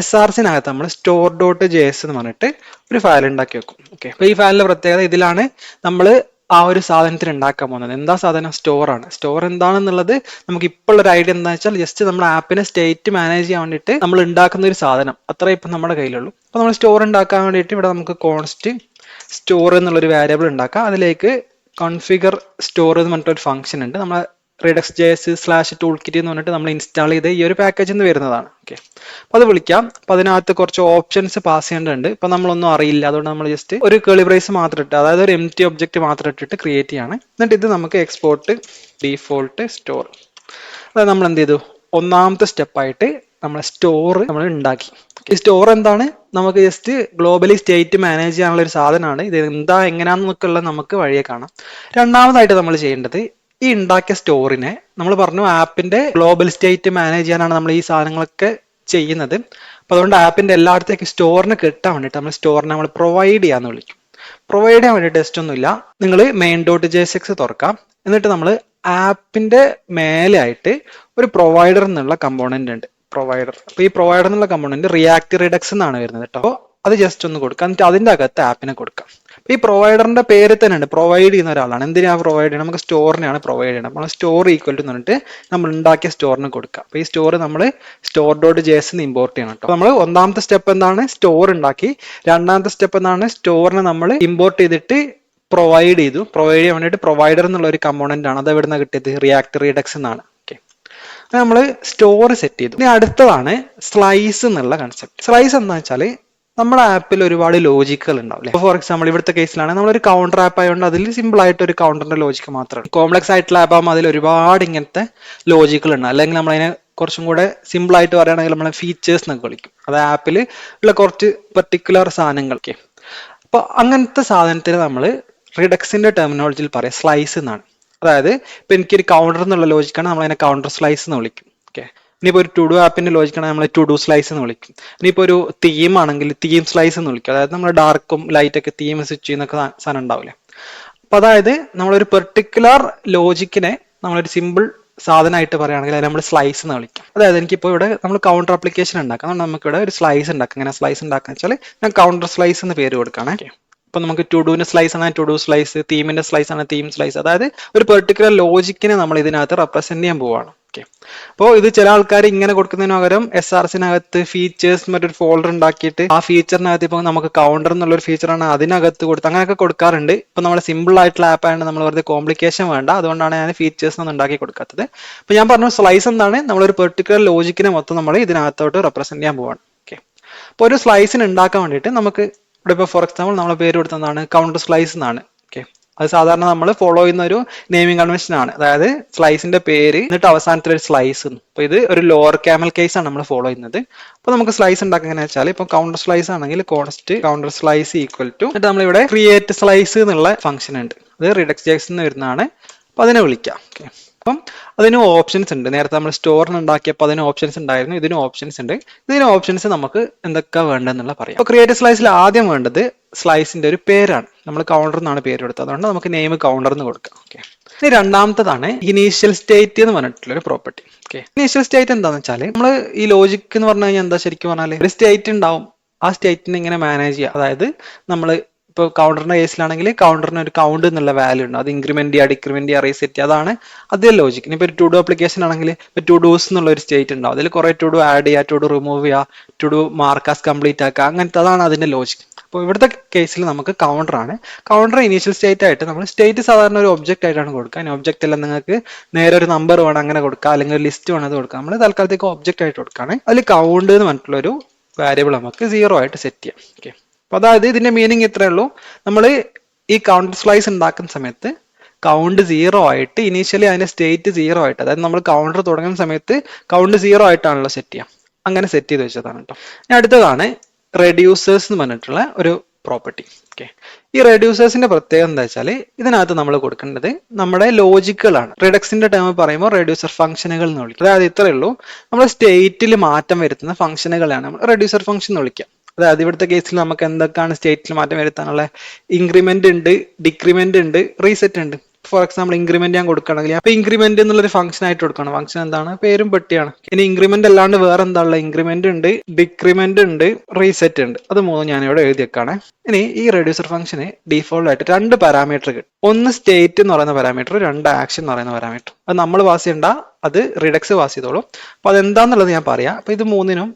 Speaker 1: എസ് ആർ സിനകത്ത് നമ്മൾ സ്റ്റോർ ഡോട്ട് ജെ എസ് എന്ന് പറഞ്ഞിട്ട് ഒരു ഫയൽ ഉണ്ടാക്കി വെക്കും. ഓക്കെ അപ്പോൾ ഈ ഫയലിന്റെ പ്രത്യേകത ഇതിലാണ് നമ്മൾ ആ ഒരു സാധനത്തിന് ഉണ്ടാക്കാൻ പോകുന്നത്. എന്താ സാധനം? സ്റ്റോർ ആണ്. സ്റ്റോർ എന്താണെന്നുള്ളത് നമുക്ക് ഇപ്പോൾ ഒരു ഐഡിയ എന്താ വെച്ചാൽ ജസ്റ്റ് നമ്മുടെ ആപ്പിനെ സ്റ്റേറ്റ് മാനേജ് ചെയ്യാൻ വേണ്ടിയിട്ട് നമ്മൾ ഉണ്ടാക്കുന്ന ഒരു സാധനം. അത്ര ഇപ്പം നമ്മുടെ കയ്യിലുള്ളൂ. അപ്പോൾ നമ്മൾ സ്റ്റോർ ഉണ്ടാക്കാൻ വേണ്ടിയിട്ട് ഇവിടെ നമുക്ക് കോൺസ്റ്റ് സ്റ്റോർ എന്നുള്ളൊരു വേരിയബിൾ ഉണ്ടാക്കാം. അതിലേക്ക് കോൺഫിഗർ സ്റ്റോർ എന്ന് പറഞ്ഞിട്ടൊരു ഫംഗ്ഷൻ ഉണ്ട്. നമ്മൾ redux J S slash toolkit എന്ന് പറഞ്ഞിട്ട് നമ്മൾ ഇൻസ്റ്റാൾ ചെയ്ത് ഈ ഒരു പാക്കേജിൽ നിന്ന് വരുന്നതാണ്. ഓക്കെ അപ്പോൾ അത് വിളിക്കാം. അപ്പോൾ അതിനകത്ത് കുറച്ച് ഓപ്ഷൻസ് പാസ് ചെയ്യേണ്ടതുണ്ട്. ഇപ്പം നമ്മളൊന്നും അറിയില്ല. അതുകൊണ്ട് നമ്മൾ ജസ്റ്റ് ഒരു കേളി ബ്രേസ് മാത്രം ഇട്ട് അതായത് ഒരു എം ടി ഒബ്ജക്റ്റ് മാത്രം ഇട്ടിട്ട് ക്രിയേറ്റ് ചെയ്യാണ്. എന്നിട്ട് ഇത് നമുക്ക് എക്സ്പോർട്ട് ഡീഫോൾട്ട് സ്റ്റോർ അതായത് നമ്മൾ എന്ത് ചെയ്തു? ഒന്നാമത്തെ സ്റ്റെപ്പായിട്ട് നമ്മൾ സ്റ്റോർ നമ്മൾ ഉണ്ടാക്കി. ഈ സ്റ്റോർ എന്താണ്? നമുക്ക് ജസ്റ്റ് ഗ്ലോബലി സ്റ്റേറ്റ് മാനേജ് ചെയ്യാനുള്ള ഒരു സാധനമാണ്. ഇത് എന്താ എങ്ങനെയാണെന്നൊക്കെയുള്ള നമുക്ക് വഴിയെ കാണാം. രണ്ടാമതായിട്ട് നമ്മൾ ചെയ്യേണ്ടത് ഈ ഉണ്ടാക്കിയ സ്റ്റോറിനെ നമ്മൾ പറഞ്ഞു ആപ്പിന്റെ ഗ്ലോബൽ സ്റ്റേറ്റ് മാനേജ് ചെയ്യാനാണ് നമ്മൾ ഈ സാധനങ്ങളൊക്കെ ചെയ്യുന്നത്. അപ്പൊ അതുകൊണ്ട് ആപ്പിന്റെ എല്ലായിടത്തേക്ക് സ്റ്റോറിന് കിട്ടാൻ വേണ്ടിയിട്ട് നമ്മൾ സ്റ്റോറിനെ നമ്മൾ പ്രൊവൈഡ് ചെയ്യാന്ന് വിളിക്കും. പ്രൊവൈഡ് ചെയ്യാൻ വേണ്ടി ടെസ്റ്റ് ഒന്നുമില്ല നിങ്ങൾ മെയിൻ ഡോട്ട് ജെ സെക്സ് തുറക്കാം. എന്നിട്ട് നമ്മൾ ആപ്പിന്റെ മേലെ ആയിട്ട് ഒരു പ്രൊവൈഡർ എന്നുള്ള കമ്പോണന്റ് ഉണ്ട്. പ്രൊവൈഡർ അപ്പൊ ഈ പ്രൊവൈഡർ എന്നുള്ള കമ്പോണന്റ് റിയാക്ട് റിഡക്സ് എന്നാണ് വരുന്നത് കേട്ടോ അപ്പോൾ അത് ജസ്റ്റ് ഒന്ന് കൊടുക്കാം. എന്നിട്ട് അതിന്റെ അകത്ത് ആപ്പിനെ കൊടുക്കാം. ഈ പ്രൊവൈഡറിന്റെ പേര് തന്നെ ഉണ്ട് പ്രൊവൈഡ് ചെയ്യുന്ന ഒരാളാണ്. എന്തിനാണ് പ്രൊവൈഡ് ചെയ്യണം നമുക്ക് സ്റ്റോറിനെയാണ് പ്രൊവൈഡ് ചെയ്യണം നമ്മൾ സ്റ്റോർ ഈക്വൽ ടു പറഞ്ഞിട്ട് നമ്മൾ ഉണ്ടാക്കിയ സ്റ്റോറിന് കൊടുക്കുക. അപ്പൊ ഈ സ്റ്റോർ നമ്മൾ store dot J S import ചെയ്യണം നമ്മൾ ഒന്നാമത്തെ സ്റ്റെപ്പ് എന്താണ്? സ്റ്റോർ ഉണ്ടാക്കി. രണ്ടാമത്തെ സ്റ്റെപ്പ് എന്താണ്? സ്റ്റോറിനെ നമ്മൾ ഇമ്പോർട്ട് ചെയ്തിട്ട് പ്രൊവൈഡ് ചെയ്തു. പ്രൊവൈഡ് ചെയ്യാൻ വേണ്ടിയിട്ട് പ്രൊവൈഡർ എന്നുള്ള ഒരു കമ്പോണന്റ് ആണ്. അത് എവിടെ നിന്ന് കിട്ടിയത്? റിയാക്ട് റീഡക്സ് എന്നാണ്. ഓക്കെ നമ്മൾ സ്റ്റോർ സെറ്റ് ചെയ്തു. ഇനി അടുത്തതാണ് സ്ലൈസ് എന്നുള്ള കൺസെപ്റ്റ് സ്ലൈസ് എന്താ വെച്ചാൽ നമ്മുടെ ആപ്പിൽ ഒരുപാട് ലോജിക്കുകൾ ഉണ്ടാവില്ലേ? ഫോർ എക്സാമ്പിൾ ഇവിടുത്തെ കേസിലാണ് നമ്മളൊരു കൗണ്ടർ ആപ്പ് ആയതുകൊണ്ട് അതിൽ സിമ്പിൾ ആയിട്ട് ഒരു കൗണ്ടറിന്റെ ലോജിക്ക് മാത്രമാണ് കോംപ്ലക്സ് ആയിട്ടുള്ള ആപ്പ് ആകുമ്പോൾ അതിൽ ഒരുപാട് ഇങ്ങനത്തെ ലോജിക്കുകൾ ഉണ്ട്. അല്ലെങ്കിൽ നമ്മളതിനെ കുറച്ചും കൂടെ സിമ്പിൾ ആയിട്ട് പറയുകയാണെങ്കിൽ നമ്മളെ ഫീച്ചേഴ്സ് എന്നൊക്കെ വിളിക്കും. അത് ആപ്പിൽ ഉള്ള കുറച്ച് പെർട്ടിക്കുലർ സാധനങ്ങൾക്ക് അപ്പൊ അങ്ങനത്തെ സാധനത്തിന് നമ്മൾ റിഡക്സിന്റെ ടെർമിനോളജിയിൽ പറയാം സ്ലൈസ് എന്നാണ്. അതായത് ഇപ്പൊ എനിക്കൊരു കൗണ്ടർ എന്നുള്ള ലോജിക്കാണ് നമ്മൾ അതിനെ കൗണ്ടർ സ്ലൈസ് എന്ന് വിളിക്കും. ഓക്കെ ഇനിയിപ്പോൾ ഒരു ടു ഡു ആപ്പിന്റെ ലോജിക്കാണ് നമ്മൾ ടു ഡു സ്ലൈസ് എന്ന് വിളിക്കും. ഇനിയിപ്പോൾ ഒരു തീം ആണെങ്കിൽ തീം സ്ലൈസ് എന്ന് വിളിക്കും. അതായത് നമ്മൾ ഡാർക്കും ലൈറ്റൊക്കെ തീം സ്വിച്ച് ചെയ്യുന്നൊക്കെ സാധനം ഉണ്ടാവില്ലേ? അപ്പൊ അതായത് നമ്മളൊരു പെർട്ടിക്കുലർ ലോജിക്കിനെ നമ്മളൊരു സിമ്പിൾ സാധനമായിട്ട് പറയുകയാണെങ്കിൽ അതിനെ നമ്മൾ സ്ലൈസ് എന്ന് വിളിക്കും. അതായത് എനിക്കിപ്പോൾ ഇവിടെ നമ്മൾ കൗണ്ടർ ആപ്ലിക്കേഷൻ ഉണ്ടാക്കാം. അതുകൊണ്ട് നമുക്ക് ഇവിടെ ഒരു സ്ലൈസ് ഉണ്ടാക്കാം. ഇങ്ങനെ സ്ലൈസ് ഉണ്ടാക്കുക വെച്ചാൽ ഞാൻ കൗണ്ടർ സ്ലൈസ് എന്ന് പേര് കൊടുക്കുകയാണേ. അപ്പൊ നമുക്ക് ടു ഡുവിന്റെ സ്ലൈസ് ആണ് ടു ഡു സ്ലൈസ് തീമിന്റെ സ്ലൈസ് ആണ് തീം സ്ലൈസ് അതായത് ഒരു പെർട്ടിക്കുലർ ലോജിക്കിനെ നമ്മൾ ഇതിനകത്ത് റെപ്രസെന്റ് ചെയ്യാൻ പോവാണ്. ഓക്കെ അപ്പോൾ ഇത് ചില ആൾക്കാർ ഇങ്ങനെ കൊടുക്കുന്നതിന് പകരം എസ് ആർ സിനകത്ത് ഫീച്ചേഴ്സ് മറ്റൊരു ഫോൾഡർ ഉണ്ടാക്കിയിട്ട് ആ ഫീച്ചറിനകത്ത് ഇപ്പൊ നമുക്ക് കൗണ്ടർ എന്നുള്ള ഒരു ഫീച്ചറാണ് അതിനകത്ത് കൊടുത്ത് അങ്ങനെയൊക്കെ കൊടുക്കാറുണ്ട്. ഇപ്പൊ നമ്മൾ സിമ്പിൾ ആയിട്ടുള്ള ആപ്പ് ആയതുകൊണ്ട് നമ്മൾ വെറുതെ കോംപ്ലിക്കേഷൻ വേണ്ട. അതുകൊണ്ടാണ് ഞാൻ ഫീച്ചേഴ്സ് ഒന്നും ഉണ്ടാക്കി കൊടുക്കാത്തത്. അപ്പൊ ഞാൻ പറഞ്ഞു സ്ലൈസ് എന്താണ്? നമ്മൾ ഒരു പെർട്ടിക്കുലർ ലോജിക്കിനെ മൊത്തം നമ്മൾ ഇതിനകത്തോട്ട് റെപ്രസെന്റ് ചെയ്യാൻ പോവാണ്. ഓക്കെ അപ്പോൾ ഒരു സ്ലൈസിന് ഉണ്ടാക്കാൻ വേണ്ടിയിട്ട് നമുക്ക് ഇവിടെ ഇപ്പോൾ ഫോർ എക്സാമ്പിൾ നമ്മൾ പേര് കൊടുത്തതാണ് കൗണ്ടർ സ്ലൈസ് എന്നാണ്. ഓക്കെ അത് സാധാരണ നമ്മൾ ഫോളോ ചെയ്യുന്ന ഒരു നെയിമിംഗ് കൺവെൻഷൻ ആണ്. അതായത് സ്ലൈസിന്റെ പേര് എന്നിട്ട് അവസാനത്തിൽ ഒരു സ്ലൈസ് അപ്പൊ ഇത് ഒരു ലോവർ ക്യാമൽ കേസ് ആണ് നമ്മൾ ഫോളോ ചെയ്യുന്നത്. അപ്പൊ നമുക്ക് സ്ലൈസ് ഉണ്ടാക്കുക വെച്ചാൽ ഇപ്പൊ കൗണ്ടർ സ്ലൈസ് ആണെങ്കിൽ const counter slice equal to എന്നിട്ട് നമ്മളിവിടെ ക്രിയേറ്റ് സ്ലൈസ് എന്നുള്ള ഫംഗ്ഷൻ ഉണ്ട്. അത് റിഡക്സ് ജേക്സ് എന്ന് വരുന്നതാണ്. അപ്പൊ അതിനെ വിളിക്കാം. ഓക്കെ അപ്പം അതിന് ഓപ്ഷൻസ് ഉണ്ട്. നേരത്തെ നമ്മൾ സ്റ്റോറിന് ഉണ്ടാക്കിയപ്പോൾ അതിന് ഓപ്ഷൻസ് ഉണ്ടായിരുന്നു. ഇതിന് ഓപ്ഷൻസ് ഉണ്ട്. ഇതിന് ഓപ്ഷൻസ് നമുക്ക് എന്തൊക്കെ വേണ്ടതെന്നുള്ള പറയാം. അപ്പോൾ ക്രിയേറ്റ് സ്ലൈസിൽ ആദ്യം വേണ്ടത് സ്ലൈസിന്റെ ഒരു പേരാണ്. നമ്മൾ കൗണ്ടർ എന്നാണ് പേര് കൊടുത്തത്. അതുകൊണ്ട് നമുക്ക് നെയിം കൗണ്ടർ എന്ന് കൊടുക്കാം. ഓക്കെ ഇനി രണ്ടാമത്തതാണ് ഇനീഷ്യൽ സ്റ്റേറ്റ് എന്ന് പറഞ്ഞിട്ടുള്ള ഒരു പ്രോപ്പർട്ടി ഓക്കെ ഇനീഷ്യൽ സ്റ്റേറ്റ് എന്താണെന്ന് വെച്ചാൽ നമ്മൾ ഈ ലോജിക് എന്ന് പറഞ്ഞു കഴിഞ്ഞാൽ എന്താ ശരിക്കും പറഞ്ഞാൽ ഒരു സ്റ്റേറ്റ് ഉണ്ടാവും ആ സ്റ്റേറ്റിനെ ഇങ്ങനെ മാനേജ് ചെയ്യുക അതായത് നമ്മൾ ഇപ്പോൾ കൗണ്ടറിന്റെ കേസിലാണെങ്കിൽ കൗണ്ടറിന് ഒരു കൗണ്ട് എന്നുള്ള വാല്യൂ ഉണ്ട്. അത് ഇൻക്രിമെന്റ് ചെയ്യുക ഡിക്രിമെന്റ് ചെയ്യുക റീസെറ്റ് അതാണ് അതേ ലോജിക് ഇനി ഇപ്പോൾ ഒരു ടു ഡു ആപ്ലിക്കേഷൻ ആണെങ്കിൽ ഇപ്പോൾ ടു ഡൂസ് എന്നുള്ള ഒരു സ്റ്റേറ്റ് ഉണ്ടാവും അതിൽ കുറെ ടു ഡു ആഡ് ചെയ്യുക ടു ഡു റിമൂവ് ചെയ്യുക ടു ഡു മാർക്കാസ് കംപ്ലീറ്റ് ആക്കുക അങ്ങനത്തെ അതാണ് അതിന്റെ ലോജിക് അപ്പോൾ ഇവിടുത്തെ കേസിൽ നമുക്ക് കൗണ്ടർ ആണ്. കൗണ്ടർ ഇനീഷ്യൽ സ്റ്റേറ്റ് ആയിട്ട് നമ്മൾ സ്റ്റേറ്റ് സാധാരണ ഒരു ഒബ്ജക്റ്റ് ആയിട്ടാണ് കൊടുക്കുക. ഇനി ഒബ്ജക്റ്റ് എല്ലാം നിങ്ങൾക്ക് നേരെ ഒരു നമ്പർ വേണം അങ്ങനെ കൊടുക്കുക. അല്ലെങ്കിൽ ഒരു ലിസ്റ്റ് വേണം അത് കൊടുക്കുക. നമ്മൾ തൽക്കാലത്തേക്ക് ഒബ്ജക്റ്റ് ആയിട്ട് കൊടുക്കുകയാണ്. അതിൽ കൗണ്ട് എന്ന് പറഞ്ഞിട്ടുള്ള ഒരു വാരിയബിൾ നമുക്ക് സീറോ ആയിട്ട് സെറ്റ് ചെയ്യാം. ഓക്കെ അപ്പോൾ അതായത് ഇതിന്റെ മീനിങ് ഇത്രയേ ഉള്ളൂ. നമ്മൾ ഈ കൗണ്ടർ സ്ലൈസ് ഉണ്ടാക്കുന്ന സമയത്ത് കൗണ്ട് സീറോ ആയിട്ട് ഇനീഷ്യലി അതിന്റെ സ്റ്റേറ്റ് സീറോ ആയിട്ട് അതായത് നമ്മൾ കൗണ്ടർ തുടങ്ങുന്ന സമയത്ത് കൗണ്ട് സീറോ ആയിട്ടാണല്ലോ സെറ്റ് ചെയ്യാം. അങ്ങനെ സെറ്റ് ചെയ്ത് വെച്ചതാണ് കേട്ടോ ഇനി അടുത്തതാണ് റെഡ്യൂസേഴ്സ് എന്ന് പറഞ്ഞിട്ടുള്ള ഒരു പ്രോപ്പർട്ടി ഓക്കെ ഈ റെഡ്യൂസേഴ്സിന്റെ പ്രത്യേകത എന്താ വെച്ചാൽ ഇതിനകത്ത് നമ്മൾ കൊടുക്കേണ്ടത് നമ്മുടെ ലോജിക്കുകളാണ് റിഡക്സിന്റെ ടേം പറയുമ്പോൾ റെഡ്യൂസർ ഫംഗ്ഷനുകൾ എന്ന് വിളിക്കും. അതായത് ഇത്രയേ ഉള്ളൂ. നമ്മുടെ സ്റ്റേറ്റിൽ മാറ്റം വരുത്തുന്ന ഫംഗ്ഷനുകളാണ് നമ്മൾ റെഡ്യൂസർ ഫംഗ്ഷൻ എന്ന് വിളിക്കുക. അതായത് ഇവിടുത്തെ കേസിൽ നമുക്ക് എന്തൊക്കെയാണ് സ്റ്റേറ്റിൽ മാറ്റം വരുത്താനുള്ള ഇൻക്രിമെന്റ് ഉണ്ട് ഡിക്രിമെന്റ് ഉണ്ട് റീസെറ്റ് ഉണ്ട്. ഫോർ എക്സാമ്പിൾ ഇൻക്രിമെന്റ് ഞാൻ കൊടുക്കണമെങ്കിൽ അപ്പൊ ഇൻക്രിമെന്റ് എന്നുള്ളൊരു ഫംഗ്ഷൻ ആയിട്ട് കൊടുക്കണം. ഫംഗ്ഷൻ എന്താണ്? പേരും പെട്ടിയാണ്. ഇനി ഇൻക്രിമെന്റ് അല്ലാണ്ട് വേറെ എന്താ ഉള്ളത് ഇൻക്രിമെന്റ് ഉണ്ട് ഡിക്രിമെന്റ് ഉണ്ട് റീസെറ്റ് ഉണ്ട്. അത് മൂന്നും ഞാൻ ഇവിടെ എഴുതി വെക്കാണ്. ഇനി ഈ റെഡ്യൂസർ ഫംഗ്ഷന് ഡീഫോൾട്ട് ആയിട്ട് രണ്ട് പാരാമീറ്റർ കിട്ടും. ഒന്ന് സ്റ്റേറ്റ് എന്ന് പറയുന്ന പാരാമീറ്റർ രണ്ട് ആക്ഷൻ എന്ന് പറയുന്ന പാരാമീറ്റർ അത് നമ്മൾ പാസ് ചെയ്യണ്ട അത് റിഡക്സ് പാസ് ചെയ്തോളും. അപ്പൊ അതെന്താന്നുള്ളത് ഞാൻ പറയാം. അപ്പൊ ഇത് മൂന്നിനും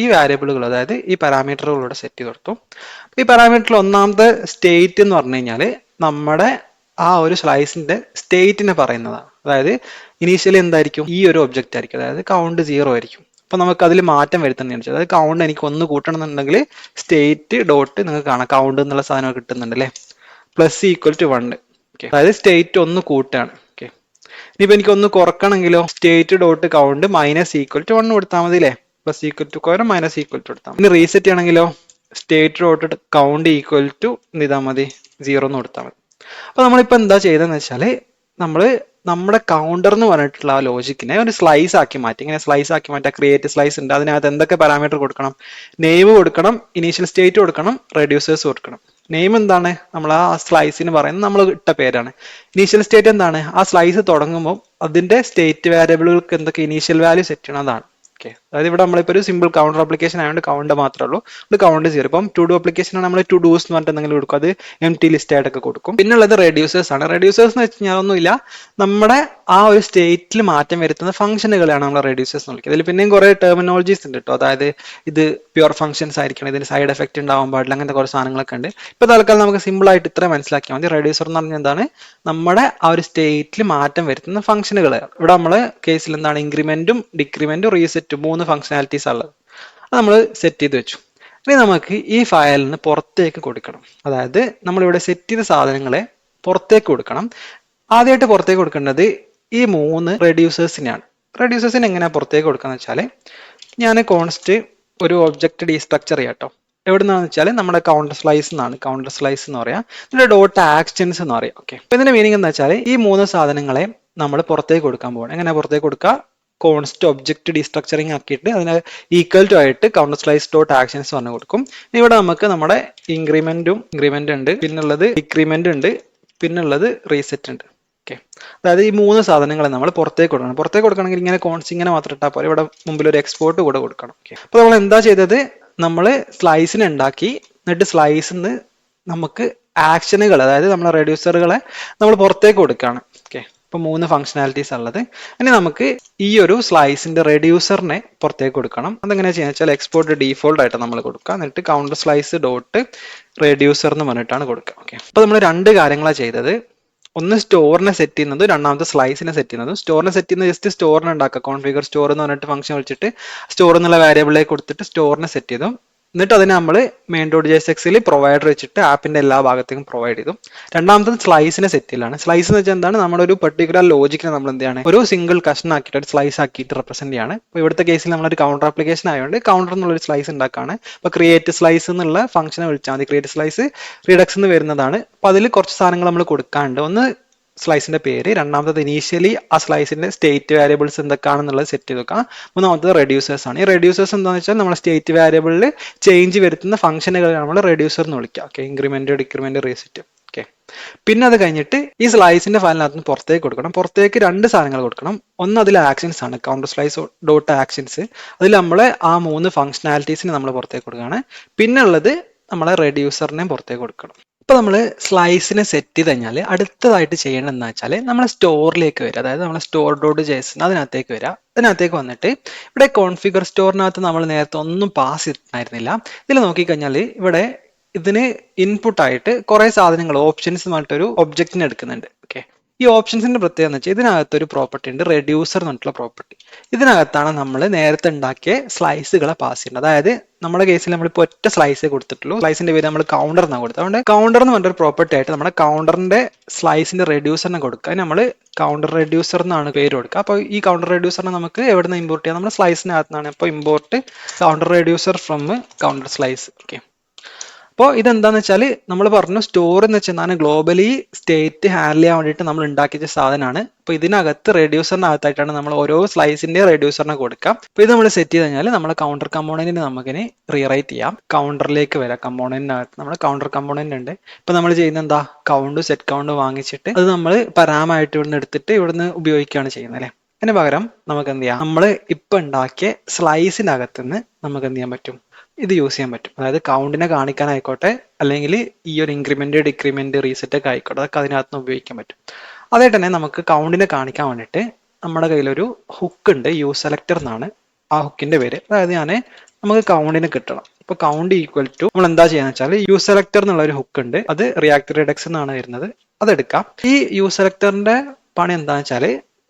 Speaker 1: ഈ വാരിയബിളുകൾ അതായത് ഈ പാരാമീറ്ററുകളൂടെ സെറ്റ് ചെയ്ത് കൊടുത്തു. ഈ പാരാമീറ്ററിൽ ഒന്നാമത്തെ സ്റ്റേറ്റ് എന്ന് പറഞ്ഞു കഴിഞ്ഞാൽ നമ്മുടെ ആ ഒരു സ്ലൈസിന്റെ സ്റ്റേറ്റിനെ പറയുന്നതാണ്. അതായത് ഇനീഷ്യലി എന്തായിരിക്കും? ഈ ഒരു ഒബ്ജക്റ്റ് ആയിരിക്കും. അതായത് കൗണ്ട് സീറോ ആയിരിക്കും. അപ്പൊ നമുക്ക് അതിൽ മാറ്റം വരുത്തുന്നതാണ് അതായത് കൗണ്ട് എനിക്ക് ഒന്ന് കൂട്ടണം എന്നുണ്ടെങ്കിൽ സ്റ്റേറ്റ് ഡോട്ട് നിങ്ങൾക്ക് കാണാം. കൗണ്ട് എന്നുള്ള സാധനം കിട്ടുന്നുണ്ട് അല്ലേ? Plus equal to one okay അതായത് സ്റ്റേറ്റ് ഒന്ന് കൂട്ടാണ് ഓക്കെ ഇനിയിപ്പോ എനിക്ക് ഒന്ന് കുറക്കണമെങ്കിലോ? State dot count minus equal to one കൊടുത്താൽ മതി അല്ലേ? പ്ലസ് ഈക്വൽ ടു കുറ മൈനസ് ഈക്വൽ ടു കൊടുത്താൽ ഇനി reset ചെയ്യണമെങ്കിലോ? State dot count equal to ചെയ്താൽ മതി? സീറോ എന്ന് കൊടുത്താൽ മതി. അപ്പൊ നമ്മളിപ്പോ എന്താ ചെയ്തതെന്ന് വെച്ചാൽ നമ്മൾ നമ്മുടെ കൗണ്ടർ എന്ന് പറഞ്ഞിട്ടുള്ള ആ ലോജിക്കിനെ ഒരു സ്ലൈസ് ആക്കി മാറ്റി. ഇങ്ങനെ സ്ലൈസ് ആക്കി മാറ്റി. ക്രിയേറ്റ് സ്ലൈസ് ഉണ്ട്. അതിനകത്ത് എന്തൊക്കെ പാരാമീറ്റർ കൊടുക്കണം? നെയിം കൊടുക്കണം ഇനീഷ്യൽ സ്റ്റേറ്റ് കൊടുക്കണം റെഡ്യൂസേഴ്സ് കൊടുക്കണം. നെയിം എന്താണ്? നമ്മൾ ആ സ്ലൈസിന് പറയുന്നത് നമ്മൾ ഇട്ട പേരാണ്. ഇനീഷ്യൽ സ്റ്റേറ്റ് എന്താണ്? ആ സ്ലൈസ് തുടങ്ങുമ്പോൾ അതിന്റെ സ്റ്റേറ്റ് വേരിയബിളുകൾക്ക് എന്തൊക്കെ ഇനീഷ്യൽ വാല്യൂ സെറ്റ് ചെയ്യണം? അതാണ്. ഓക്കെ അതായത് ഇവിടെ നമ്മളിപ്പോൾ ഒരു സിമ്പിൾ കൗണ്ടർ ആപ്ലിക്കേഷൻ ആയതുകൊണ്ട് കൗണ്ട് മാത്രമേ ഉള്ളൂ. അത് കൗണ്ട് ചെയ്യും ഇപ്പം ടു ഡു ആപ്ലിക്കേഷൻ നമ്മൾ ടു ഡൂസ് എന്ന് പറഞ്ഞിട്ട് എന്തെങ്കിലും കൊടുക്കും അത് എം ടി ലിസ്റ്റ് ആയിട്ടൊക്കെ കൊടുക്കും. പിന്നെ ഉള്ളത് റെഡ്യൂസേഴ്സ് ആണ്. റെഡ്യൂസേഴ്സ് എന്ന് വെച്ച് കഴിഞ്ഞാൽ ഒന്നുമില്ല നമ്മുടെ ആ ഒരു സ്റ്റേറ്റിൽ മാറ്റം വരുത്തുന്ന ഫംഗ്ഷനുകളാണ് നമ്മൾ റെഡ്യൂസേഴ്സ് എന്ന് വിളിക്കുന്നത്. ഇതിൽ പിന്നെയും കുറേ ടെർമിനോളജീസ് ഉണ്ട് കേട്ടോ അതായത് ഇത് പ്യുവർ ഫംഗ്ഷൻസ് ആയിരിക്കണം. ഇതിന് സൈഡ് എഫക്റ്റ് ഉണ്ടാവാൻ പാടില്ല. അങ്ങനത്തെ കുറേ സാധനങ്ങളൊക്കെ ഉണ്ട്. ഇപ്പൊ തൽക്കാലം നമുക്ക് സിമ്പിൾ ആയിട്ട് ഇത്ര മനസ്സിലാക്കിയാൽ മതി. റെഡ്യൂസർ എന്ന് പറഞ്ഞാൽ എന്താണ്? നമ്മുടെ ആ ഒരു സ്റ്റേറ്റിൽ മാറ്റം വരുത്തുന്ന ഫംഗ്ഷനുകൾ ഇവിടെ നമ്മൾ കേസിൽ എന്താണ്? ഇൻക്രിമെന്റും ഡിക്രിമെന്റും റീസെറ്റും മൂന്ന് ഫംഗ്ഷനാലിറ്റീസ് ഉള്ളത്. അത് നമ്മൾ സെറ്റ് ചെയ്ത് വെച്ചു. ഇനി നമുക്ക് ഈ ഫയലിന് പുറത്തേക്ക് കൊടുക്കണം. അതായത് നമ്മളിവിടെ സെറ്റ് ചെയ്ത സാധനങ്ങളെ പുറത്തേക്ക് കൊടുക്കണം. ആദ്യമായിട്ട് പുറത്തേക്ക് കൊടുക്കേണ്ടത് ഈ മൂന്ന് റെഡ്യൂസേഴ്സിനെയാണ് റെഡ്യൂസേഴ്സിന് എങ്ങനെയാണ് പുറത്തേക്ക് കൊടുക്കാന്ന് വെച്ചാൽ ഞാൻ കോൺസ്റ്റ് ഒരു ഒബ്ജക്റ്റ് ഡീസ്ട്രക്ചർ ചെയ്യാം കേട്ടോ എവിടെ വെച്ചാൽ നമ്മുടെ കൗണ്ടർ സ്ലൈസ് എന്നാണ് കൗണ്ടർ സ്ലൈസ് എന്ന് പറയാം. ഇതിന്റെ ഡോട്ട് ആക്ഷൻസ് എന്ന് പറയാം. ഓക്കെ അപ്പൊ ഇതിന്റെ മീനിങ് എന്താ വെച്ചാൽ ഈ മൂന്ന് സാധനങ്ങളെ നമ്മൾ പുറത്തേക്ക് കൊടുക്കാൻ പോകണം എങ്ങനെ പുറത്തേക്ക് കൊടുക്കുക കോൺസ്റ്റ് ഒബ്ജക്റ്റ് ഡിസ്ട്രക്ചറിങ് ആക്കിയിട്ട് അതിന് ഈക്വൽ ടു ആയിട്ട് കൗണ്ടർ സ്ലൈസ് ഡോട്ട് ആക്ഷൻസ് പറഞ്ഞു കൊടുക്കും. ഇവിടെ നമുക്ക് നമ്മുടെ ഇൻക്രിമെന്റും ഇൻക്രിമെന്റ് ഉണ്ട്. പിന്നുള്ളത് ഡിക്രിമെന്റ് ഉണ്ട്. പിന്നുള്ളത് റീസെറ്റ് ഉണ്ട്. ഓക്കെ അതായത് ഈ മൂന്ന് സാധനങ്ങൾ നമ്മൾ പുറത്തേക്ക് കൊടുക്കണം. പുറത്തേക്ക് കൊടുക്കണമെങ്കിൽ ഇങ്ങനെ കോൺസ് ഇങ്ങനെ മാത്രം ഇട്ടാൽ പോലെ ഇവിടെ മുമ്പിൽ ഒരു എക്സ്പോർട്ട് കൂടെ കൊടുക്കണം. ഓക്കെ അപ്പോൾ നമ്മൾ എന്താ ചെയ്തത്? നമ്മൾ സ്ലൈസിന് ഉണ്ടാക്കി. എന്നിട്ട് സ്ലൈസിന്ന് നമുക്ക് ആക്ഷനുകൾ അതായത് നമ്മളെ റെഡ്യൂസറുകളെ നമ്മൾ പുറത്തേക്ക് കൊടുക്കുകയാണ്. ഇപ്പൊ മൂന്ന് ഫംഗ്ഷനാലിറ്റീസ് ഉള്ളത്. ഇനി നമുക്ക് ഈ ഒരു സ്ലൈസിന്റെ റെഡ്യൂസറിനെ പുറത്തേക്ക് കൊടുക്കണം. അതെങ്ങനെ ചെയ്യാന്ന് വെച്ചാൽ എക്സ്പോർട്ട് ഡീഫോൾട്ട് ആയിട്ട് നമ്മൾ കൊടുക്കുക. എന്നിട്ട് കൗണ്ടർ സ്ലൈസ് ഡോട്ട് റെഡ്യൂസർ എന്ന് പറഞ്ഞിട്ടാണ് കൊടുക്കുക. ഓക്കെ അപ്പൊ നമ്മൾ രണ്ട് കാര്യങ്ങളാണ് ചെയ്തത്. ഒന്ന് സ്റ്റോറിനെ സെറ്റ് ചെയ്യുന്നതും രണ്ടാമത്തെ സ്ലൈസിനെ സെറ്റ് ചെയ്യുന്നതും. സ്റ്റോറിനെ സെറ്റ് ചെയ്യുന്നത് ജസ്റ്റ് സ്റ്റോറിനെ ഉണ്ടാക്കുക. കോൺഫിഗർ സ്റ്റോർ എന്ന് പറഞ്ഞിട്ട് ഫംഗ്ഷൻ വിളിച്ചിട്ട് സ്റ്റോർ എന്നുള്ള വാരിയബിളിലേക്ക് കൊടുത്തിട്ട് സ്റ്റോറിനെ സെറ്റ് ചെയ്തു. എന്നിട്ട് അതിനെ നമ്മൾ മെയിൻ ഡോട്ട് ജെ എക്സിൽ പ്രൊവൈഡർ വെച്ചിട്ട് ആപ്പിന്റെ എല്ലാ ഭാഗത്തേക്കും പ്രൊവൈഡ് ചെയ്തു. രണ്ടാമത്തത് സ്ലൈസിനെ സെറ്റ് ചെയ്യലാണ് സ്ലൈസ് എന്ന് വെച്ചാൽ എന്താണ്? നമ്മുടെ ഒരു പെർട്ടിക്കുലർ ലോജിക്കിനെ നമ്മൾ എന്താണ് ഒരു സിംഗിൾ കഷൻ ആക്കിയിട്ട് ഒരു സ്ലൈസ് ആക്കിയിട്ട് റെപ്രസെന്റ് ചെയ്യാണ്. അപ്പോൾ ഇവിടുത്തെ കേസിൽ നമ്മളൊരു കൗണ്ടർ ആപ്ലിക്കേഷൻ ആയതുകൊണ്ട് കൗണ്ടർ എന്നുള്ള ഒരു സ്ലൈസ് ഉണ്ടാക്കാണ്. അപ്പോൾ ക്രിയേറ്റ് സ്ലൈസ് എന്നുള്ള ഫംഗ്ഷനെ വിളിച്ചാൽ മതി. ക്രിയേറ്റ് സ്ലൈസ് റിഡക്സ് എന്ന് വരുന്നതാണ്. അപ്പോൾ അതിൽ കുറച്ച് സാധനങ്ങൾ നമ്മൾ കൊടുക്കാണ്ട്. ഒന്ന് സ്ലൈസിന്റെ പേര് രണ്ടാമത്തത് ഇനീഷ്യലി ആ സ്ലൈസിന്റെ സ്റ്റേറ്റ് വേരിയബിൾസ് എന്തൊക്കെയാണെന്നുള്ളത് സെറ്റ് ചെയ്ത് വെക്കാം. മൂന്നാമത്തത് റെഡ്യൂസേഴ്സ് ആണ്. ഈ റെഡ്യൂസേഴ്സ് എന്താണെന്ന് വെച്ചാൽ നമ്മൾ സ്റ്റേറ്റ് വേരിയബിളിൽ ചേഞ്ച് വരുത്തുന്ന ഫംഗ്ഷനുകൾ നമ്മൾ റെഡ്യൂസർ എന്ന് വിളിക്കുക. Okay increment decrement reset okay പിന്നെ അത് കഴിഞ്ഞിട്ട് ഈ സ്ലൈസിന്റെ ഫയലിനകത്ത് നിന്ന് പുറത്തേക്ക് കൊടുക്കണം. പുറത്തേക്ക് രണ്ട് സാധനങ്ങൾ കൊടുക്കണം. ഒന്ന് അതിൽ ആക്ഷൻസ് ആണ്. കൗണ്ടർ സ്ലൈസ് ഡോട്ട് ആക്ഷൻസ് അതിൽ നമ്മൾ ആ മൂന്ന് ഫംഗ്ഷനാലിറ്റീസിന് നമ്മൾ പുറത്തേക്ക് കൊടുക്കുകയാണ്. പിന്നെ ഉള്ളത് നമ്മളെ റെഡ്യൂസറിനെയും പുറത്തേക്ക് കൊടുക്കണം. ഇപ്പൊ നമ്മൾ സ്ലൈസിനെ സെറ്റ് ചെയ്ത് കഴിഞ്ഞാൽ അടുത്തതായിട്ട് ചെയ്യേണ്ടത് എന്ന് വെച്ചാൽ നമ്മൾ സ്റ്റോറിലേക്ക് വരിക. അതായത് നമ്മൾ സ്റ്റോർ ഡോട്ട് ജേസൺ അതിനകത്തേക്ക് വരിക. അതിനകത്തേക്ക് വന്നിട്ട് ഇവിടെ കോൺഫിഗർ സ്റ്റോറിനകത്ത് നമ്മൾ നേരത്തെ ഒന്നും പാസ് ചെയ്തിട്ടുണ്ടായിരുന്നില്ല. ഇതിൽ നോക്കിക്കഴിഞ്ഞാൽ ഇവിടെ ഇതിന് ഇൻപുട്ടായിട്ട് കുറെ സാധനങ്ങൾ ഓപ്ഷൻസ് പറഞ്ഞിട്ടൊരു ഒബ്ജക്റ്റിന് എടുക്കുന്നുണ്ട്. ഓക്കെ ഈ ഓപ്ഷൻസിന്റെ പ്രത്യേകത എന്ന് വെച്ചാൽ ഇതിനകത്ത് ഒരു പ്രോപ്പർട്ടി ഉണ്ട് റെഡ്യൂസർ എന്ന് പറഞ്ഞിട്ടുള്ള പ്രോപ്പർട്ടി ഇതിനകത്താണ് നമ്മൾ നേരത്തെ ഉണ്ടാക്കിയ സ്ലൈസുകളെ പാസ് ചെയ്യുന്നത് അതായത് നമ്മുടെ കേസിൽ നമ്മളിപ്പോൾ ഒറ്റ സ്ലൈസേ കൊടുത്തിട്ടുള്ളൂ. സ്ലൈസിന്റെ പേര് നമ്മൾ കൗണ്ടർ എന്നാണ് കൊടുത്തത്. അതുകൊണ്ട് കൗണ്ടർ എന്ന് പറഞ്ഞൊരു പ്രോപ്പർട്ടി ആയിട്ട് നമ്മുടെ കൗണ്ടറിന്റെ സ്ലൈസിന്റെ റെഡ്യൂസറിനെ കൊടുക്കുക. നമ്മൾ കൗണ്ടർ റെഡ്യൂസർ എന്നാണ് പേര് കൊടുക്കുക. അപ്പോൾ ഈ കൗണ്ടർ റെഡ്യൂസറിനെ നമുക്ക് എവിടെ നിന്ന് ഇമ്പോർട്ട് ചെയ്യാം? നമ്മുടെ സ്ലൈസിനകത്ത് നിന്നാണ്. അപ്പോൾ import counter reducer from counter slice okay അപ്പോൾ ഇതെന്താന്ന് വെച്ചാൽ നമ്മൾ പറഞ്ഞു സ്റ്റോർ എന്ന് വെച്ചാൽ ഗ്ലോബലി സ്റ്റേറ്റ് ഹാൻഡിൽ ചെയ്യാൻ വേണ്ടിയിട്ട് നമ്മൾ ഉണ്ടാക്കിയ സാധനമാണ് അപ്പോൾ ഇതിനകത്ത് റെഡ്യൂസറിനകത്തായിട്ടാണ് നമ്മൾ ഓരോ സ്ലൈസിന്റെ റെഡ്യൂസറിനെ കൊടുക്കാം അപ്പോൾ ഇത് നമ്മൾ സെറ്റ് ചെയ്ത് കഴിഞ്ഞാൽ നമ്മൾ കൗണ്ടർ കമ്പോണന്റിന് നമുക്കിനി റീറൈറ്റ് ചെയ്യാം. കൗണ്ടറിലേക്ക് വരാം. കമ്പോണന്റിനകത്ത് നമ്മൾ കൗണ്ടർ കമ്പോണന്റ് ഉണ്ട്. ഇപ്പോൾ നമ്മൾ ചെയ്യുന്ന എന്താ? കൗണ്ട് സെറ്റ് കൗണ്ട് വാങ്ങിച്ചിട്ട് അത് നമ്മൾ പരാമായിട്ട് ഇവിടുന്ന് എടുത്തിട്ട് ഇവിടുന്ന് ഉപയോഗിക്കുകയാണ് ചെയ്യുന്നത് അല്ലേ? അതിന് പകരം നമുക്ക് എന്ത് ചെയ്യാം? നമ്മൾ ഇപ്പൊ ഉണ്ടാക്കിയ സ്ലൈസിനകത്ത് നിന്ന് നമുക്ക് എന്ത് ചെയ്യാൻ പറ്റും? ഇത് യൂസ് ചെയ്യാൻ പറ്റും. അതായത് കൗണ്ടിനെ കാണിക്കാനായിക്കോട്ടെ അല്ലെങ്കിൽ ഈ ഒരു ഇൻക്രിമെന്റ് ഡിക്രിമെന്റ് റീസെറ്റ് ഒക്കെ ആയിക്കോട്ടെ അതൊക്കെ അതിനകത്ത് ഉപയോഗിക്കാൻ പറ്റും. അതേ തന്നെ നമുക്ക് കൗണ്ടിനെ കാണിക്കാൻ വേണ്ടിയിട്ട് നമ്മുടെ കയ്യിലൊരു ഹുക്ക് ഉണ്ട് യൂ സെലക്ടർ എന്നാണ്. ആ ഹുക്കിന്റെ പേര്. അതായത് ഞാൻ നമുക്ക് കൗണ്ടിന് കിട്ടണം. ഇപ്പൊ കൗണ്ട് ഈക്വൽ ടു നമ്മൾ എന്താ ചെയ്യാന്ന് വെച്ചാൽ യൂ സെലക്ടർ എന്നുള്ള ഒരു ഹുക്ക് ഉണ്ട്. അത് റിയാക്ട് റിഡക്സ് എന്നാണ് വരുന്നത്. അതെടുക്കാം ഈ യൂ സെലക്ടറിന്റെ പണി എന്താണെന്ന് വെച്ചാൽ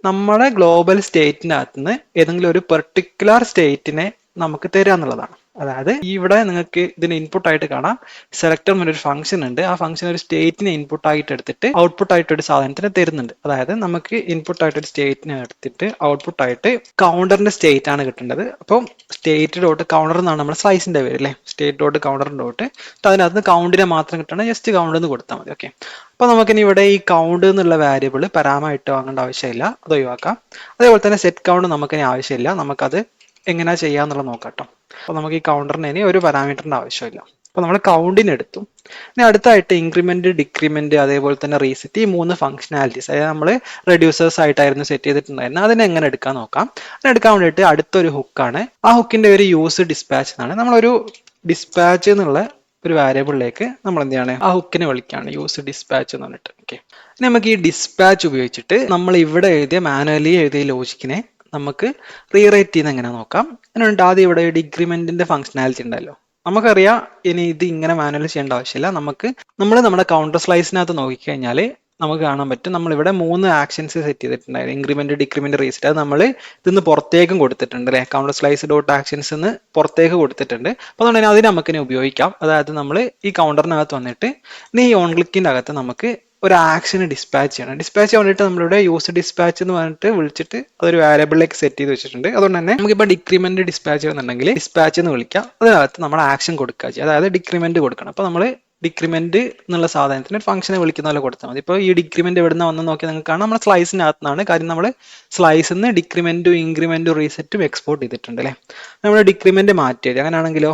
Speaker 1: നമ്മുടെ ഗ്ലോബൽ സ്റ്റേറ്റിനകത്ത് നിന്ന് ഏതെങ്കിലും ഒരു പെർട്ടിക്കുലർ സ്റ്റേറ്റിനെ നമുക്ക് തരിക എന്നുള്ളതാണ് അതായത് ഇവിടെ നിങ്ങൾക്ക് ഇതിന് ഇൻപുട്ട് ആയിട്ട് കാണാം. സെലക്ടർ എന്നൊരു ഫംഗ്ഷൻ ഉണ്ട്. ആ ഫംഗ്ഷൻ ഒരു സ്റ്റേറ്റിനെ ഇൻപുട്ട് ആയിട്ട് എടുത്തിട്ട് ഔട്ട്പുട്ട് ആയിട്ട് ഒരു സാധനത്തിന് തരുന്നുണ്ട്. അതായത് നമുക്ക് ഇൻപുട്ട് ആയിട്ട് ഒരു സ്റ്റേറ്റിനെ എടുത്തിട്ട് ഔട്ട്പുട്ട് ആയിട്ട് കൗണ്ടറിന്റെ സ്റ്റേറ്റ് ആണ് കിട്ടേണ്ടത്. അപ്പോൾ സ്റ്റേറ്റ് ഡോട്ട് കൗണ്ടർ എന്നാണ് നമ്മുടെ സ്ലൈസിന്റെ പേര് അല്ലേ? സ്റ്റേറ്റ് ഡോട്ട് കൗണ്ടർ ഡോട്ട് അതിനകത്ത് കൗണ്ടിനെ മാത്രം കിട്ടണം. ജസ്റ്റ് കൗണ്ട് എന്ന് കൊടുത്താൽ മതി. ഓക്കെ അപ്പോൾ നമുക്കിനി ഇവിടെ ഈ കൗണ്ട് എന്നുള്ള വാരിയബിൾ പരാമായിട്ട് വാങ്ങേണ്ട ആവശ്യമില്ല. അത് ഒഴിവാക്കാം. അതേപോലെ തന്നെ സെറ്റ് കൗണ്ട് നമുക്കിനി ആവശ്യമില്ല. നമുക്കത് എങ്ങനെയാ ചെയ്യാന്നുള്ളത് നോക്കാം അപ്പോൾ നമുക്ക് ഈ കൗണ്ടറിന് ഇനി ഒരു പാരാമീറ്ററിന്റെ ആവശ്യമില്ല. അപ്പോൾ നമ്മൾ കൗണ്ടിന് എടുത്തു. ഇനി അടുത്തായിട്ട് ഇൻക്രിമെന്റ് ഡിക്രിമെന്റ് അതേപോലെ തന്നെ റീസെറ്റ് ഈ മൂന്ന് ഫംഗ്ഷനാലിറ്റീസ് അതായത് നമ്മൾ റെഡ്യൂസേഴ്സ് ആയിട്ടായിരുന്നു സെറ്റ് ചെയ്തിട്ടുണ്ടായിരുന്നത്. അതിനെ എങ്ങനെ എടുക്കാൻ നോക്കാം. അതിനെടുക്കാൻ വേണ്ടിയിട്ട് അടുത്തൊരു ഹുക്കാണ് ആ ഹുക്കിന്റെ ഒരു യൂസ് ഡിസ്പാച്ച് എന്നാണ്. നമ്മളൊരു ഡിസ്പാച്ച് എന്നുള്ള ഒരു വാരിയബിളിലേക്ക് നമ്മൾ എന്ത് ആ ഹുക്കിനെ വിളിക്കുകയാണ്. യൂസ് ഡിസ്പാച്ച് എന്ന് പറഞ്ഞിട്ട്. ഓക്കെ നമുക്ക് ഈ ഡിസ്പാച്ച് ഉപയോഗിച്ചിട്ട് നമ്മൾ ഇവിടെ എഴുതിയ മാനുവലി എഴുതിയ ലോജിക്കിനെ നമുക്ക് റീറൈറ്റ് ചെയ്യുന്ന എങ്ങനെ നോക്കാം? അതിനുണ്ട് ആദ്യം ഇവിടെ ഡിഗ്രിമെന്റിന്റെ ഫംഗ്ഷനാലിറ്റി ഉണ്ടല്ലോ. നമുക്കറിയാം ഇനി ഇത് ഇങ്ങനെ മാനുവൽ ചെയ്യേണ്ട ആവശ്യമില്ല. നമുക്ക് നമ്മൾ നമ്മുടെ കൗണ്ടർ സ്ലൈസിനകത്ത് നോക്കിക്കഴിഞ്ഞാൽ നമുക്ക് കാണാൻ പറ്റും. നമ്മൾ ഇവിടെ മൂന്ന് ആക്ഷൻസ് സെറ്റ് ചെയ്തിട്ടുണ്ടായിരുന്നു. ഇൻക്രിമെന്റ് ഡിക്രിമെന്റ് റീസെറ്റ് അത് നമ്മൾ ഇതിന്ന് പുറത്തേക്കും കൊടുത്തിട്ടുണ്ട് അല്ലേ? കൗണ്ടർ സ്ലൈസ് ഡോട്ട് ആക്ഷൻസ് എന്ന് പുറത്തേക്ക് കൊടുത്തിട്ടുണ്ട്. അപ്പോൾ അതുകൊണ്ട് അതിന് നമുക്കിനി ഉപയോഗിക്കാം. അതായത് നമ്മൾ ഈ കൗണ്ടറിനകത്ത് വന്നിട്ട് ഇനി ഈ ഓൺ ക്ലിക്കിന്റെ അകത്ത് നമുക്ക് ഒരു ആക്ഷന് ഡിസ്പാച്ച് ചെയ്യണം. ഡിസ്പാച്ച് ചെയ്യാൻ വേണ്ടിയിട്ട് നമ്മളിവിടെ യൂസ് ഡിസ്പാച്ച് എന്ന് പറഞ്ഞിട്ട് വിളിച്ചിട്ട് അതൊരു വാരിയബിളിലേക്ക് സെറ്റ് ചെയ്ത് വെച്ചിട്ടുണ്ട്. അതുകൊണ്ട് തന്നെ നമുക്കിപ്പോൾ ഡിക്രിമെന്റ് ഡിസ്പാച്ച് ചെയ്യണമെന്നുണ്ടെങ്കിൽ ഡിസ്പാച്ച് എന്ന് വിളിക്കാം. അതിനകത്ത് നമ്മൾ ആക്ഷൻ കൊടുക്കുക ചെയ്യുക അതായത് ഡിക്രിമെന്റ് കൊടുക്കണം. അപ്പോൾ നമ്മൾ ഡിക്രിമെന്റ് എന്നുള്ള സാധനത്തിന് ഒരു ഫംഗ്ഷനെ വിളിക്കുന്ന പോലെ കൊടുത്താൽ മതി. ഇപ്പോൾ ഈ ഡിക്രിമെന്റ് എവിടുന്ന വന്ന് നോക്കി നിങ്ങൾക്ക് കാണാം. നമ്മുടെ നിന്നാണ് കാര്യം നമ്മൾ സ്ലൈസിൽ നിന്ന് ഡിക്രിമെന്റും ഇൻക്രിമെന്റും റീസെറ്റും എക്സ്പോർട്ട് ചെയ്തിട്ടുണ്ട് അല്ലേ? നമ്മൾ ഡിക്രിമെന്റ് മാറ്റിയത് അങ്ങനെയാണെങ്കിലോ?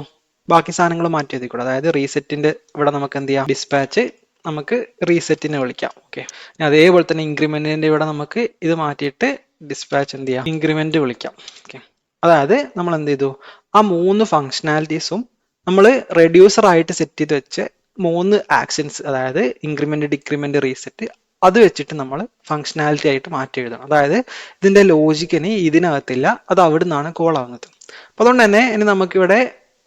Speaker 1: ബാക്കി സാധനങ്ങൾ മാറ്റി എഴുതിക്കൂടെ? അതായത് റീസെറ്റിന്റെ ഇവിടെ നമുക്ക് എന്ത് ചെയ്യാം? ഡിസ്പാച്ച് നമുക്ക് റീസെറ്റിനെ വിളിക്കാം ഓക്കെ അതേപോലെ തന്നെ ഇൻക്രിമെന്റിന്റെ ഇവിടെ നമുക്ക് ഇത് മാറ്റിയിട്ട് ഡിസ്പാച്ച് എന്ത് ചെയ്യാം? ഇൻക്രിമെന്റ് വിളിക്കാം ഓക്കെ അതായത് നമ്മൾ എന്ത് ചെയ്തു? ആ മൂന്ന് ഫങ്ഷനാലിറ്റീസും നമ്മൾ റെഡ്യൂസർ ആയിട്ട് സെറ്റ് ചെയ്ത് വെച്ച് മൂന്ന് ആക്ഷൻസ് അതായത് ഇൻക്രിമെന്റ് ഡിക്രിമെന്റ് റീസെറ്റ് അത് വെച്ചിട്ട് നമ്മൾ ഫങ്ഷനാലിറ്റി ആയിട്ട് മാറ്റി എഴുതണം. അതായത് ഇതിന്റെ ലോജിക്കിന് ഇതിനകത്തില്ല അത് അവിടെ നിന്നാണ് കോൾ ആവുന്നത്. അപ്പൊ അതുകൊണ്ട് തന്നെ ഇനി നമുക്കിവിടെ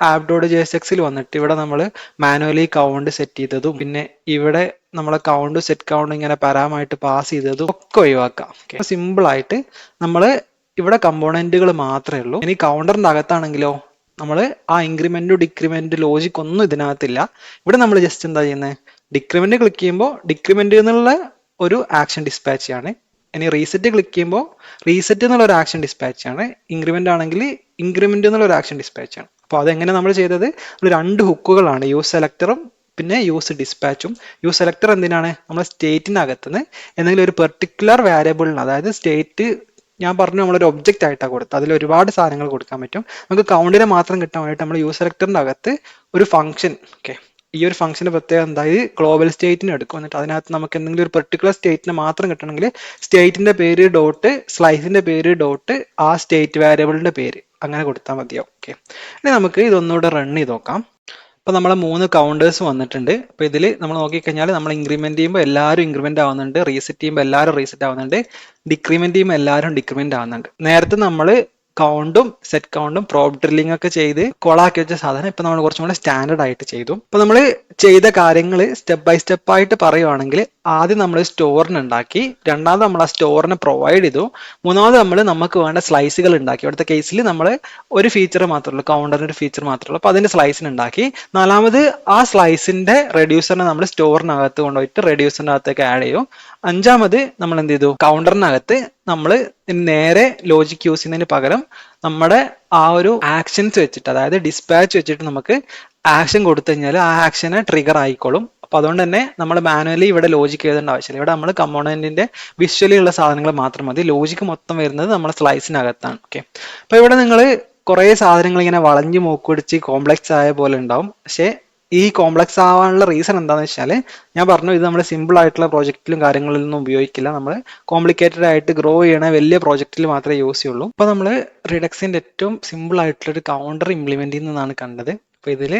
Speaker 1: ആപ്പ് ഡോട്ട് ജെ എസ് എക്സിൽ വന്നിട്ട് ഇവിടെ നമ്മൾ മാനുവലി കൗണ്ട് സെറ്റ് ചെയ്തതും പിന്നെ ഇവിടെ നമ്മളെ കൗണ്ട് സെറ്റ് കൗണ്ട് ഇങ്ങനെ പരാമായിട്ട് പാസ് ചെയ്തതും ഒക്കെ ഒഴിവാക്കാം. സിമ്പിൾ ആയിട്ട് നമ്മൾ ഇവിടെ കമ്പോണന്റുകൾ മാത്രമേ ഉള്ളൂ. ഇനി കൗണ്ടറിന്റെ അകത്താണെങ്കിലോ നമ്മൾ ആ ഇൻക്രിമെന്റും ഡിക്രിമെന്റ് ലോജിക് ഒന്നും ഇതിനകത്തില്ല. ഇവിടെ നമ്മൾ ജസ്റ്റ് എന്താ ചെയ്യുന്നത് ഡിക്രിമെന്റ് ക്ലിക്ക് ചെയ്യുമ്പോൾ ഡിക്രിമെന്റ് എന്നുള്ള ഒരു ആക്ഷൻ ഡിസ്പാച്ച് ആണ്. ഇനി റീസെറ്റ് ക്ലിക്ക് ചെയ്യുമ്പോൾ റീസെറ്റ് എന്നുള്ള ഒരു ആക്ഷൻ ഡിസ്പാച്ച് ആണ്. ഇൻക്രിമെന്റ് ആണെങ്കിൽ ഇൻക്രിമെന്റ് എന്നുള്ള ഒരു ആക്ഷൻ ഡിസ്പാച്ച് ആണ്. അപ്പോൾ അതെങ്ങനെ നമ്മൾ ചെയ്തത്? രണ്ട് ഹുക്കുകളാണ് യൂസ് സെലക്ടറും പിന്നെ യൂസ് ഡിസ്പാച്ചും യൂസ് സെലക്ടർ എന്തിനാണ്? നമ്മൾ സ്റ്റേറ്റിനകത്തുനിന്ന് എന്തെങ്കിലും ഒരു പെർട്ടിക്കുലർ വാരിയബിളിന് അതായത് സ്റ്റേറ്റ് ഞാൻ പറഞ്ഞു നമ്മളൊരു ഒബ്ജക്റ്റ് ആയിട്ടാണ് കൊടുത്തത്. അതിൽ ഒരുപാട് സാധനങ്ങൾ കൊടുക്കാൻ പറ്റും. നമുക്ക് കൗണ്ടിനെ മാത്രം കിട്ടാൻ വേണ്ടിയിട്ട് നമ്മൾ യൂസ് സെലക്ടറിന്റെ അകത്ത് ഒരു ഫംഗ്ഷൻ ഓക്കെ ഈ ഒരു ഫംഗ്ഷന്റെ പ്രത്യേകത എന്താ ഇത് ഗ്ലോബൽ സ്റ്റേറ്റിന് എടുക്കും. എന്നിട്ട് അതിനകത്ത് നമുക്ക് എന്തെങ്കിലും ഒരു പെർട്ടിക്കുലർ സ്റ്റേറ്റിന് മാത്രം കിട്ടണമെങ്കിൽ സ്റ്റേറ്റിന്റെ പേര് ഡോട്ട് സ്ലൈസിന്റെ പേര് ഡോട്ട് ആ സ്റ്റേറ്റ് വാരിയബിളിന്റെ പേര്. അങ്ങനെ കൊടുത്താൽ മതിയാവും. ഓക്കെ ഇനി നമുക്ക് ഇതൊന്നുകൂടെ റൺ ചെയ്ത് നോക്കാം. അപ്പോൾ നമ്മളെ മൂന്ന് കൗണ്ടേഴ്സ് വന്നിട്ടുണ്ട്. അപ്പോൾ ഇതിൽ നമ്മൾ നോക്കിക്കഴിഞ്ഞാൽ നമ്മൾ ഇൻക്രിമെന്റ് ചെയ്യുമ്പോൾ എല്ലാവരും ഇൻക്രിമെന്റ് ആവുന്നുണ്ട്. റീസെറ്റ് ചെയ്യുമ്പോൾ എല്ലാവരും റീസെറ്റ് ആവുന്നുണ്ട്. ഡിക്രിമെന്റ് ചെയ്യുമ്പോൾ എല്ലാവരും ഡിക്രിമെന്റ് ആവുന്നുണ്ട്. നേരത്തെ നമ്മൾ കൗണ്ടും സെറ്റ് കൗണ്ടും പ്രോബ് ഡ്രില്ലിംഗ് ഒക്കെ ചെയ്ത് കൊളാക്കി വെച്ച സാധനം ഇപ്പൊ നമ്മൾ കുറച്ചും കൂടെ സ്റ്റാൻഡേർഡ് ആയിട്ട് ചെയ്തു. അപ്പോൾ നമ്മൾ ചെയ്ത കാര്യങ്ങൾ സ്റ്റെപ്പ് ബൈ സ്റ്റെപ്പ് ആയിട്ട് പറയുവാണെങ്കിൽ ആദ്യം നമ്മൾ സ്റ്റോറിന് ഉണ്ടാക്കി രണ്ടാമത് നമ്മൾ ആ സ്റ്റോറിന് പ്രൊവൈഡ് ചെയ്തു മൂന്നാമത് നമ്മൾ നമുക്ക് വേണ്ട സ്ലൈസുകൾ ഉണ്ടാക്കി. ഇവിടുത്തെ കേസിൽ നമ്മൾ ഒരു ഫീച്ചർ മാത്രമേ ഉള്ളൂ ഒരു ഫീച്ചർ മാത്രമേ ഉള്ളൂ. അപ്പോൾ അതിന്റെ സ്ലൈസിന് ഉണ്ടാക്കി. നാലാമത് ആ സ്ലൈസിന്റെ റെഡ്യൂസറിനെ നമ്മൾ സ്റ്റോറിനകത്ത് കൊണ്ടുപോയിട്ട് റെഡ്യൂസറിന്റെ അകത്തേക്ക് ആഡ് ചെയ്യും. അഞ്ചാമത് നമ്മൾ എന്ത് ചെയ്തു? കൗണ്ടറിനകത്ത് നമ്മൾ നേരെ ലോജിക് യൂസ് ചെയ്യുന്നതിന് പകരം നമ്മുടെ ആ ഒരു ആക്ഷൻസ് വെച്ചിട്ട് അതായത് ഡിസ്പാച്ച് വെച്ചിട്ട് നമുക്ക് ആക്ഷൻ കൊടുത്തു കഴിഞ്ഞാൽ ആ ആക്ഷനെ ട്രിഗർ ആയിക്കോളും. അപ്പൊ അതുകൊണ്ട് തന്നെ നമ്മൾ മാനുവലി ഇവിടെ ലോജിക് എഴുതേണ്ട ആവശ്യമില്ല. ഇവിടെ നമ്മൾ കമ്പോണന്റിന്റെ വിഷ്വലി ഉള്ള സാധനങ്ങൾ മാത്രം മതി. ലോജിക്ക് മൊത്തം വരുന്നത് നമ്മുടെ സ്ലൈസിനകത്താണ് ഓക്കെ അപ്പൊ ഇവിടെ നിങ്ങൾ കുറെ സാധനങ്ങൾ ഇങ്ങനെ വളഞ്ഞു മൂക്കുപിടിച്ച് കോംപ്ലക്സ് ആയ പോലെ ഉണ്ടാവും. പക്ഷേ ഈ കോംപ്ലക്സ് ആവാനുള്ള റീസൺ എന്താണെന്ന് വെച്ചാൽ ഞാൻ പറഞ്ഞു ഇത് നമ്മൾ സിമ്പിൾ ആയിട്ടുള്ള പ്രോജക്റ്റിലും കാര്യങ്ങളിലൊന്നും ഉപയോഗിക്കില്ല. നമ്മൾ കോംപ്ലിക്കേറ്റഡ് ആയിട്ട് ഗ്രോ ചെയ്യണ വലിയ പ്രോജക്റ്റിൽ മാത്രമേ യൂസ് ചെയ്യുള്ളൂ. അപ്പോൾ നമ്മൾ റിഡക്സിന്റെ ഏറ്റവും സിമ്പിൾ ആയിട്ടുള്ള ഒരു കൗണ്ടർ ഇംപ്ലിമെന്റ് ചെയ്യുന്നതാണ് കണ്ടത്. അപ്പോൾ ഇതിൽ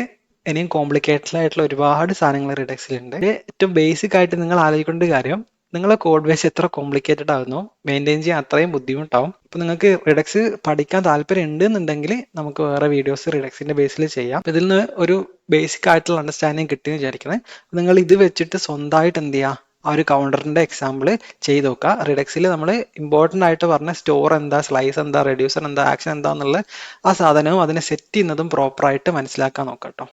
Speaker 1: ഇനിയും കോംപ്ലിക്കേറ്റഡ് ആയിട്ടുള്ള ഒരുപാട് സാധനങ്ങൾ റിഡക്സിലുണ്ട് ഏറ്റവും ബേസിക് ആയിട്ട് നിങ്ങൾ ആലോചിക്കേണ്ട കാര്യം നിങ്ങളെ കോഡ് ബേസ് എത്ര കോംപ്ലിക്കേറ്റഡ് ആകുന്നു മെയിന്റെയിൻ ചെയ്യാൻ അത്രയും ബുദ്ധിമുട്ടാവും. അപ്പോൾ നിങ്ങൾക്ക് റിഡക്സ് പഠിക്കാൻ താല്പര്യം ഉണ്ട് എന്നുണ്ടെങ്കിൽ നമുക്ക് വേറെ വീഡിയോസ് റിഡക്സിന്റെ ബേസിൽ ചെയ്യാം. ഇതിൽ നിന്ന് ഒരു ബേസിക് ആയിട്ടുള്ള അണ്ടർസ്റ്റാൻഡിങ് കിട്ടിയെന്ന് വിചാരിക്കുന്നത് നിങ്ങൾ ഇത് വെച്ചിട്ട് സ്വന്തമായിട്ട് എന്ത് ചെയ്യുക ആ ഒരു കൗണ്ടറിന്റെ എക്സാമ്പിൾ ചെയ്ത് നോക്കുക റിഡക്സിൽ നമ്മൾ ഇമ്പോർട്ടന്റ് ആയിട്ട് പറഞ്ഞ സ്റ്റോർ എന്താ സ്ലൈസ് എന്താ റെഡ്യൂസർ എന്താ ആക്ഷൻ എന്താന്നുള്ള ആ സാധനവും അതിനെ സെറ്റ് ചെയ്യുന്നതും പ്രോപ്പറായിട്ട് മനസ്സിലാക്കാൻ നോക്കാം കേട്ടോ